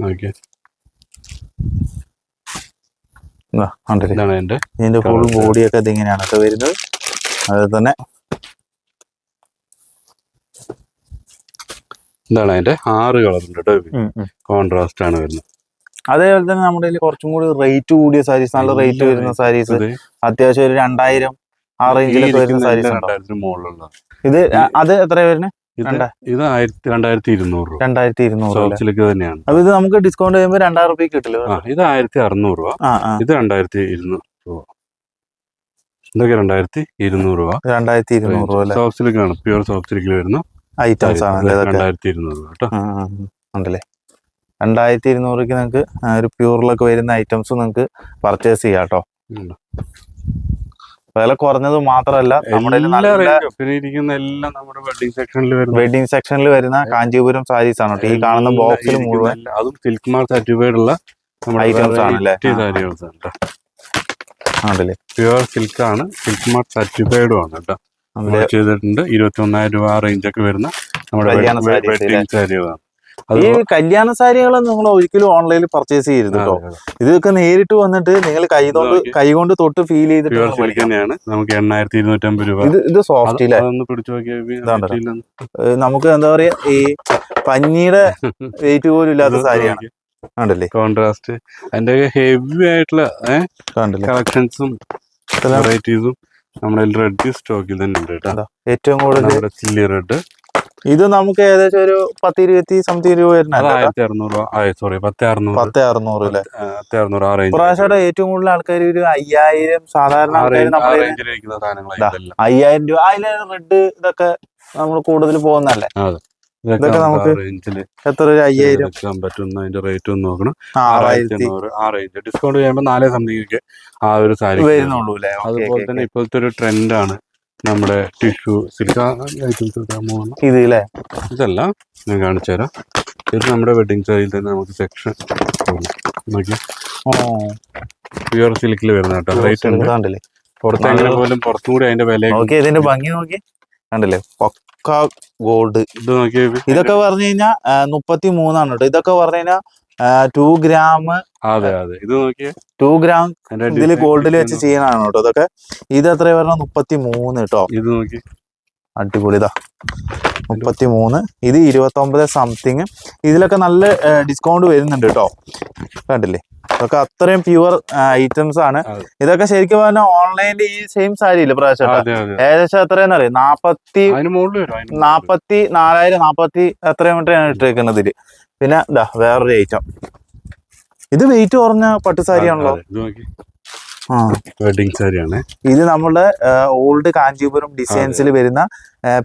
[SPEAKER 2] ഓക്കെ ഇതാണ് എന്റെ
[SPEAKER 1] ഇതിന്റെ ഫുൾ. ബോഡിയൊക്കെ ഇതിങ്ങനെയാണ് കേട്ടോ വരുന്നത്. അതുപോലെ തന്നെ.
[SPEAKER 2] എന്താണ് അതിന്റെ ആറ് കളർ ഉണ്ട് കേട്ടോ കോൺട്രാസ്റ്റ് ആണ് വരുന്നത്.
[SPEAKER 1] അതേപോലെ തന്നെ നമ്മുടെ കയ്യിൽ കുറച്ചും കൂടി റേറ്റ് കൂടിയ സാരീസ് നല്ല റേറ്റ് വരുന്ന സാരീസ് അത്യാവശ്യം ഒരു രണ്ടായിരം ആ റേഞ്ചിലൊക്കെ വരുന്ന സാരീസ് ഇത് അത് എത്ര വരുന്നത്?
[SPEAKER 2] ഇത്
[SPEAKER 1] രണ്ടാ-
[SPEAKER 2] ഇത് ആയിരത്തി രണ്ടായിരത്തി ഇരുന്നൂറ് രൂപ.
[SPEAKER 1] രണ്ടായിരത്തി ഇരുന്നൂറ് അല്ലേ?
[SPEAKER 2] സോഫ്റ്റിലേക്ക് തന്നെയാണ്.
[SPEAKER 1] അപ്പൊ ഇത് നമുക്ക് ഡിസ്കൗണ്ട് ചെയ്യുമ്പോൾ രണ്ടായിരം റുപ്യ കിട്ടില്ല?
[SPEAKER 2] ആ ഇത് ആയിരത്തി അറുന്നൂറ് രൂപ. ഇത് രണ്ടായിരത്തി ഇരുന്നൂറ് രൂപ. ഇതൊക്കെ രണ്ടായിരത്തി ഇരുന്നൂറ് രൂപ.
[SPEAKER 1] രണ്ടായിരത്തി ഇരുന്നൂറ് രൂപ
[SPEAKER 2] സോഫ്റ്റ് സിൽക്ക് ആണ് പ്യൂർ സോഫ്റ്റ് സിൽക്കിൽ വരുന്ന
[SPEAKER 1] ഐറ്റംസ് ആണ്
[SPEAKER 2] രണ്ടായിരത്തി ഇരുന്നൂറ് രൂപ കേട്ടോ.
[SPEAKER 1] ഉണ്ടല്ലേ? രണ്ടായിരത്തി ഇരുന്നൂറ് നിങ്ങൾക്ക് ഒരു പ്യൂറിലൊക്കെ വരുന്ന ഐറ്റംസ് നിങ്ങൾക്ക് പർച്ചേസ് ചെയ്യാം കേട്ടോ. വില കുറഞ്ഞത് മാത്രമല്ല നമ്മുടെ
[SPEAKER 2] ഇരിക്കുന്ന എല്ലാം നമ്മുടെ വെഡിങ് സെക്ഷനിൽ വരുന്ന
[SPEAKER 1] വെഡിങ് സെക്ഷനിൽ വരുന്ന കാഞ്ചീപുരം സാരീസ് ആണ് ഈ കാണുന്ന ബോക്സിൽ മുഴുവൻ
[SPEAKER 2] അതും സിൽക്ക് മാർക്ക് സർട്ടിഫൈഡ് ഉള്ള
[SPEAKER 1] ഐറ്റംസ് ആണല്ലേ?
[SPEAKER 2] പ്യുവർ സിൽക്ക് ആണ്. സിൽക്ക് മാർക്ക് സർട്ടിഫൈഡും ആണ് കേട്ടോ ചെയ്തിട്ടുണ്ട്. ഇരുപത്തി ഒന്നായിരം രൂപ റേഞ്ച് ഒക്കെ വരുന്ന നമ്മുടെ വെഡിങ് സാരികളാണ്
[SPEAKER 1] ഈ കല്യാണ സാരികളൊന്നും നിങ്ങൾ ഒരിക്കലും ഓൺലൈനിൽ പർച്ചേസ് ചെയ്യരുത് കേട്ടോ ഇതൊക്കെ നേരിട്ട് വന്നിട്ട് നിങ്ങൾ കൈ കൊണ്ട്
[SPEAKER 2] നോക്കി.
[SPEAKER 1] കൈ കൊണ്ട് തൊട്ട് ഫീൽ ചെയ്തിട്ട്
[SPEAKER 2] തന്നെയാണ്. നമുക്ക് എണ്ണായിരത്തി ഇരുന്നൂറ്റമ്പത് രൂപ.
[SPEAKER 1] ഇത് ഇത്
[SPEAKER 2] അത്
[SPEAKER 1] സോഫ്റ്റ് അല്ലേ
[SPEAKER 2] അതൊന്ന് പിടിച്ചു നോക്കിയാൽ
[SPEAKER 1] ഇതാണ്ടല്ലോ. ഏഹ് നമുക്ക് എന്താ പറയാ ഈ പഞ്ഞിയുടെ വെയിറ്റ് പോലും ഇല്ലാത്ത സാരിയാണ്. കണ്ടല്ലേ?
[SPEAKER 2] കോൺട്രാസ്റ്റ് അതിന്റെ ഹെവി ആയിട്ടുള്ള കളക്ഷൻസും വെറൈറ്റീസും നമ്മുടെ റെഡ് സ്റ്റോക്കിൽ തന്നെ ഉണ്ട് കേട്ടോ.
[SPEAKER 1] ഏറ്റവും കൂടുതൽ
[SPEAKER 2] ചില്ലി റെഡ്
[SPEAKER 1] ഇത് നമുക്ക് ഏകദേശം ഒരു പത്ത് ഇരുപത്തി സംതിങ് രൂപ
[SPEAKER 2] ആയിരത്തി അറുന്നൂറ് സോറി പത്ത് അറുന്നൂറ്
[SPEAKER 1] പത്ത് അറുന്നൂറ് അല്ലേ
[SPEAKER 2] പത്ത് അറുന്നൂറ് ആ റേഞ്ച്
[SPEAKER 1] പ്രാവശ്യം ഏറ്റവും കൂടുതൽ ആൾക്കാർ ഒരു അയ്യായിരം സാധാരണ അയ്യായിരം രൂപ. അതിലെ റെഡ് ഇതൊക്കെ നമ്മൾ കൂടുതൽ പോകുന്നല്ലേ
[SPEAKER 2] ഇതൊക്കെ നമുക്ക്
[SPEAKER 1] എത്ര ഒരു അയ്യായിരം?
[SPEAKER 2] പറ്റുന്ന അതിന്റെ റേറ്റ് ഒന്ന് നോക്കണം. ആറായിരത്തി ആ റേഞ്ച് ഡിസ്കൗണ്ട് ചെയ്യുമ്പോൾ നാലേ സംതിങ് ആ ഒരു സാരി
[SPEAKER 1] വരുന്നുള്ളൂ
[SPEAKER 2] അതുപോലെ തന്നെ ഇപ്പോഴത്തെ ഒരു ട്രെൻഡാണ് നമ്മുടെ ടിഷ്യൂ സിൽക്ക് ഐറ്റംസ്
[SPEAKER 1] അല്ലേ
[SPEAKER 2] ഇതല്ല? ഞാൻ കാണിച്ചു തരാം. ഇത് നമ്മുടെ വെഡിങ് സാരിയിൽ തന്നെ നമുക്ക് സെക്ഷൻ നോക്കി.
[SPEAKER 1] ഓ
[SPEAKER 2] പ്യുവർ സിൽക്കിൽ വരുന്ന കേട്ടോ റേറ്റ് ഉണ്ട്.
[SPEAKER 1] കണ്ടില്ലേ?
[SPEAKER 2] പുറത്തെങ്ങനെ പോലും പുറത്തുകൂടി അതിന്റെ വില
[SPEAKER 1] നോക്കി ഇതിന്റെ ഭംഗി നോക്കി. കണ്ടില്ലേ? പക്ക ഗോൾഡ്
[SPEAKER 2] ഇത് നോക്കിയേ
[SPEAKER 1] ഇതൊക്കെ പറഞ്ഞു കഴിഞ്ഞാൽ മുപ്പത്തി മൂന്നാണ് കേട്ടോ. ഇതൊക്കെ പറഞ്ഞു കഴിഞ്ഞാൽ ടു ഗ്രാം
[SPEAKER 2] അതെ അതെ. ഇത് നോക്കിയേ.
[SPEAKER 1] ടു ഗ്രാം ഇതിൽ ഗോൾഡിൽ വെച്ച് ചെയ്യാനാണ് കേട്ടോ ഇതൊക്കെ. ഇത് എത്ര പറഞ്ഞ മുപ്പത്തി മൂന്ന് കേട്ടോ.
[SPEAKER 2] ഇത് നോക്കി.
[SPEAKER 1] അടിപൊളി ഇതാ. മുപ്പത്തി മൂന്ന് ഇത് ഇരുപത്തി ഒമ്പത് സംതിങ് ഇതിലൊക്കെ നല്ല ഡിസ്കൗണ്ട് വരുന്നുണ്ട് കേട്ടോ. കണ്ടില്ലേ? ഇതൊക്കെ അത്രയും പ്യുവർ ഐറ്റംസ് ആണ്. ഇതൊക്കെ ശരിക്കും പറഞ്ഞാൽ ഓൺലൈനിൽ ഈ സെയിം സാരി ഇല്ല പ്രാവശ്യം? ഏകദേശം എത്രയെന്ന് അറിയാം? നാപ്പത്തി. നാപ്പത്തി നാലായിരം നാപ്പത്തി എത്രയും മീറ്റർ ഇട്ടേക്കുന്നത് ഇതിൽ. പിന്നെ ഇതാ വേറൊരു ഐറ്റം ഇത് വെയിറ്റ് കുറഞ്ഞ പട്ടു സാരിയാണല്ലോ? ആണല്ലോ
[SPEAKER 2] വെഡിങ് സാരിയാണ്.
[SPEAKER 1] ഇത് നമ്മുടെ ഓൾഡ് കാഞ്ചീപുരം ഡിസൈൻസിൽ വരുന്ന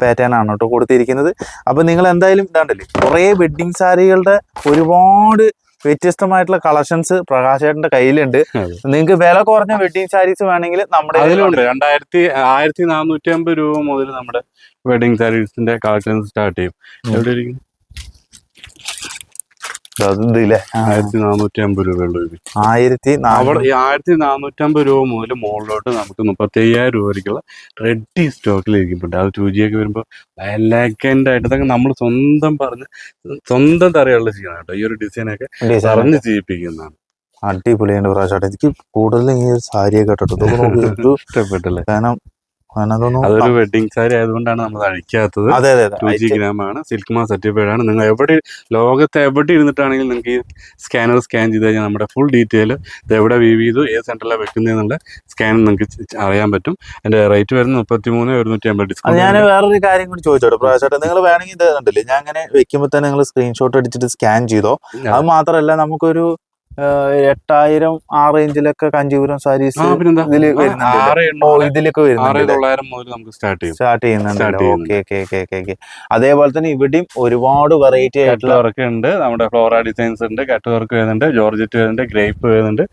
[SPEAKER 1] പാറ്റേൺ ആണ് കേട്ടോ കൊടുത്തിരിക്കുന്നത്. അപ്പൊ നിങ്ങൾ എന്തായാലും ഇതാണ്ടല്ലേ കുറെ വെഡിങ് സാരികളുടെ ഒരുപാട് വ്യത്യസ്തമായിട്ടുള്ള കളക്ഷൻസ് പ്രകാശേട്ടന്റെ കയ്യിലുണ്ട്. നിങ്ങൾക്ക് വില കുറഞ്ഞ വെഡിങ് സാരീസ് വേണമെങ്കിൽ നമ്മുടെ
[SPEAKER 2] അതിലുണ്ട്. രണ്ടായിരത്തി ആയിരത്തി നാനൂറ്റി അമ്പത് രൂപ മുതൽ നമ്മുടെ വെഡിങ് സാരീസിന്റെ കളക്ഷൻസ് സ്റ്റാർട്ട് ചെയ്യും
[SPEAKER 1] ഉം.
[SPEAKER 2] എവിടെ ഇരിക്കും
[SPEAKER 1] അത് ഇതില്ലേ
[SPEAKER 2] ആയിരത്തി നാനൂറ്റി അമ്പത് രൂപയുള്ള ഒരു
[SPEAKER 1] ആയിരത്തി
[SPEAKER 2] അവിടെ ഈ ആയിരത്തി നാനൂറ്റി അമ്പത് രൂപ മുതൽ മുകളിലോട്ട് നമുക്ക് മുപ്പത്തി അയ്യായിരം രൂപയ്ക്കുള്ള റെഡി സ്റ്റോക്കിൽ ഇരിക്കുന്നുണ്ട്. അത് ഒക്കെ വരുമ്പോൾ എലഗന്റ് ആയിട്ട് ഇതൊക്കെ നമ്മൾ സ്വന്തം പറഞ്ഞ് സ്വന്തം തറയുള്ള ചെയ്യണം കേട്ടോ. ഈ ഒരു ഡിസൈനൊക്കെ പറഞ്ഞ് ചെയ്യിപ്പിക്കുന്നതാണ്.
[SPEAKER 1] അടിപൊളിയാണ് പ്രാവശ്യം എനിക്ക് കൂടുതൽ ഈ ഒരു സാരിയൊക്കെ ഇത്
[SPEAKER 2] ഇഷ്ടപ്പെട്ടല്ലേ?
[SPEAKER 1] കാരണം
[SPEAKER 2] അതൊരു വെഡിങ് സാരി ആയതുകൊണ്ടാണ് നമ്മൾ അഴിക്കാത്തത്.
[SPEAKER 1] അതെ അതെ അതെ.
[SPEAKER 2] ടു ജി ഗ്രാം ആണ്. സിൽക്ക് മാ സർട്ടിഫൈഡ് ആണ്. നിങ്ങൾ എവിടെ ലോകത്ത് എവിടെ ഇരുന്നിട്ടാണെങ്കിലും നിങ്ങൾക്ക് ഈ സ്കാനർ സ്കാൻ ചെയ്ത് കഴിഞ്ഞാൽ നമ്മുടെ ഫുൾ ഡീറ്റെയിൽ ഇത് എവിടെ വീവ് ചെയ്തു ഏത് സെന്ററിലാണ് വെക്കുന്നതെന്നുള്ള സ്കാൻ നിങ്ങൾക്ക് അറിയാൻ പറ്റും. അതിന്റെ റേറ്റ് വരുന്നത് മുപ്പത്തി മൂന്ന് ഒരുന്നൂറ്റി അമ്പത്
[SPEAKER 1] ഡിസ്കൗണ്ട് ഞാൻ വേറൊരു കാര്യം കൂടി ചോദിച്ചോട്ടെ പ്രാവശ്യം നിങ്ങൾ വേണമെങ്കിൽ ഇത് കണ്ടില്ലേ? ഞാൻ അങ്ങനെ വെക്കുമ്പോൾ തന്നെ നിങ്ങൾ സ്ക്രീൻഷോട്ട് അടിച്ചിട്ട് സ്കാൻ ചെയ്തോ? അത് മാത്രമല്ല നമുക്കൊരു എട്ടായിരം ആ റേഞ്ചിലൊക്കെ കാഞ്ചീപുരം സാരീസ്
[SPEAKER 2] ഇതിൽ
[SPEAKER 1] ഇതിലൊക്കെ വരുന്നുണ്ട്
[SPEAKER 2] തൊള്ളായിരം മുതൽ നമുക്ക് സ്റ്റാർട്ട് ചെയ്യും.
[SPEAKER 1] സ്റ്റാർട്ട് ചെയ്യുന്നുണ്ട്. ഓക്കെ ഓക്കെ ഓക്കെ അതേപോലെ തന്നെ ഇവിടെയും ഒരുപാട് വെറൈറ്റി ആയിട്ടുള്ള
[SPEAKER 2] വർക്ക് ഉണ്ട്. നമ്മുടെ ഫ്ലോറ ഡിസൈൻസ് ഉണ്ട്. കട്ട് വർക്ക് വരുന്നുണ്ട്. ജോർജറ്റ് വരുന്നുണ്ട്. ഗ്രേപ്പ് വരുന്നുണ്ട്.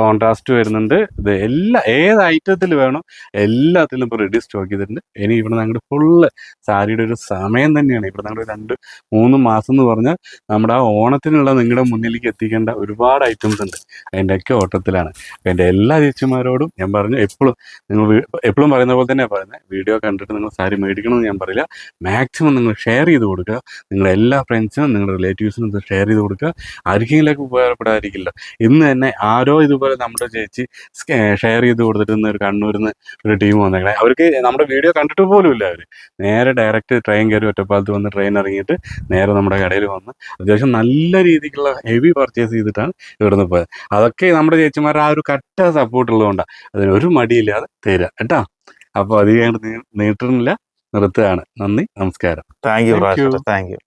[SPEAKER 2] കോൺട്രാസ്റ്റ് വരുന്നുണ്ട്. ഇത് എല്ലാ ഏത് ഐറ്റത്തിൽ വേണം എല്ലാത്തിലും ഇപ്പോൾ റെഡി സ്റ്റോക്ക് ചെയ്തിട്ടുണ്ട്. ഇനി ഇവിടെ ഞങ്ങളുടെ ഫുള്ള് സാരിയുടെ ഒരു സമയം തന്നെയാണ്. ഇവിടെ ഞങ്ങളുടെ രണ്ട് മൂന്ന് മാസം എന്ന് പറഞ്ഞാൽ നമ്മുടെ ആ ഓണത്തിനുള്ള നിങ്ങളുടെ മുന്നിലേക്ക് എത്തിക്കേണ്ട ഒരുപാട് ഐറ്റംസ് ഉണ്ട്. അതിന്റെയൊക്കെ ഓട്ടത്തിലാണ്. എന്റെ എല്ലാ ചേച്ചിമാരോടും ഞാൻ പറഞ്ഞു എപ്പോഴും നിങ്ങൾ എപ്പോഴും പറയുന്ന പോലെ തന്നെ പറയുന്നത് വീഡിയോ കണ്ടിട്ട് നിങ്ങൾ സാരി മേടിക്കണമെന്ന് ഞാൻ പറയില്ല. മാക്സിമം നിങ്ങൾ ഷെയർ ചെയ്ത് കൊടുക്കുക. നിങ്ങളുടെ എല്ലാ ഫ്രണ്ട്സിനും നിങ്ങളുടെ റിലേറ്റീവ്സിനും ഷെയർ ചെയ്ത് കൊടുക്കുക. ആർക്കെങ്കിലൊക്കെ ഉപകാരപ്പെടാതിരിക്കില്ല. ഇന്ന് തന്നെ ആരോ ഇതുപോലെ നമ്മുടെ ചേച്ചി ഷെയർ ചെയ്ത് കൊടുത്തിട്ട് ഒരു കണ്ണൂരിൽ നിന്ന് ഒരു ടീം വന്നേക്കണേ. അവർക്ക് നമ്മുടെ വീഡിയോ കണ്ടിട്ട് പോലും ഇല്ല അവർ നേരെ ഡയറക്റ്റ് ട്രെയിൻ കയറി ഒറ്റപ്പാലത്ത് വന്ന് ട്രെയിൻ ഇറങ്ങിയിട്ട് നേരെ നമ്മുടെ കടയിൽ വന്ന് അത്യാവശ്യം നല്ല രീതിക്കുള്ള ഹെവി പർച്ചേസ് ചെയ്തിട്ടാണ് ഇവിടുന്ന് പോയത്. അതൊക്കെ നമ്മുടെ ചേച്ചിമാരുടെ ആ ഒരു കട്ട സപ്പോർട്ട് ഉള്ളതുകൊണ്ടാണ് അതിന് ഒരു മടിയില്ലാതെ തരിക കേട്ടോ? അപ്പോൾ അധികം നീട്ടുന്നില്ല നിർത്തുകയാണ്. നന്ദി നമസ്കാരം.
[SPEAKER 1] Thank you thank you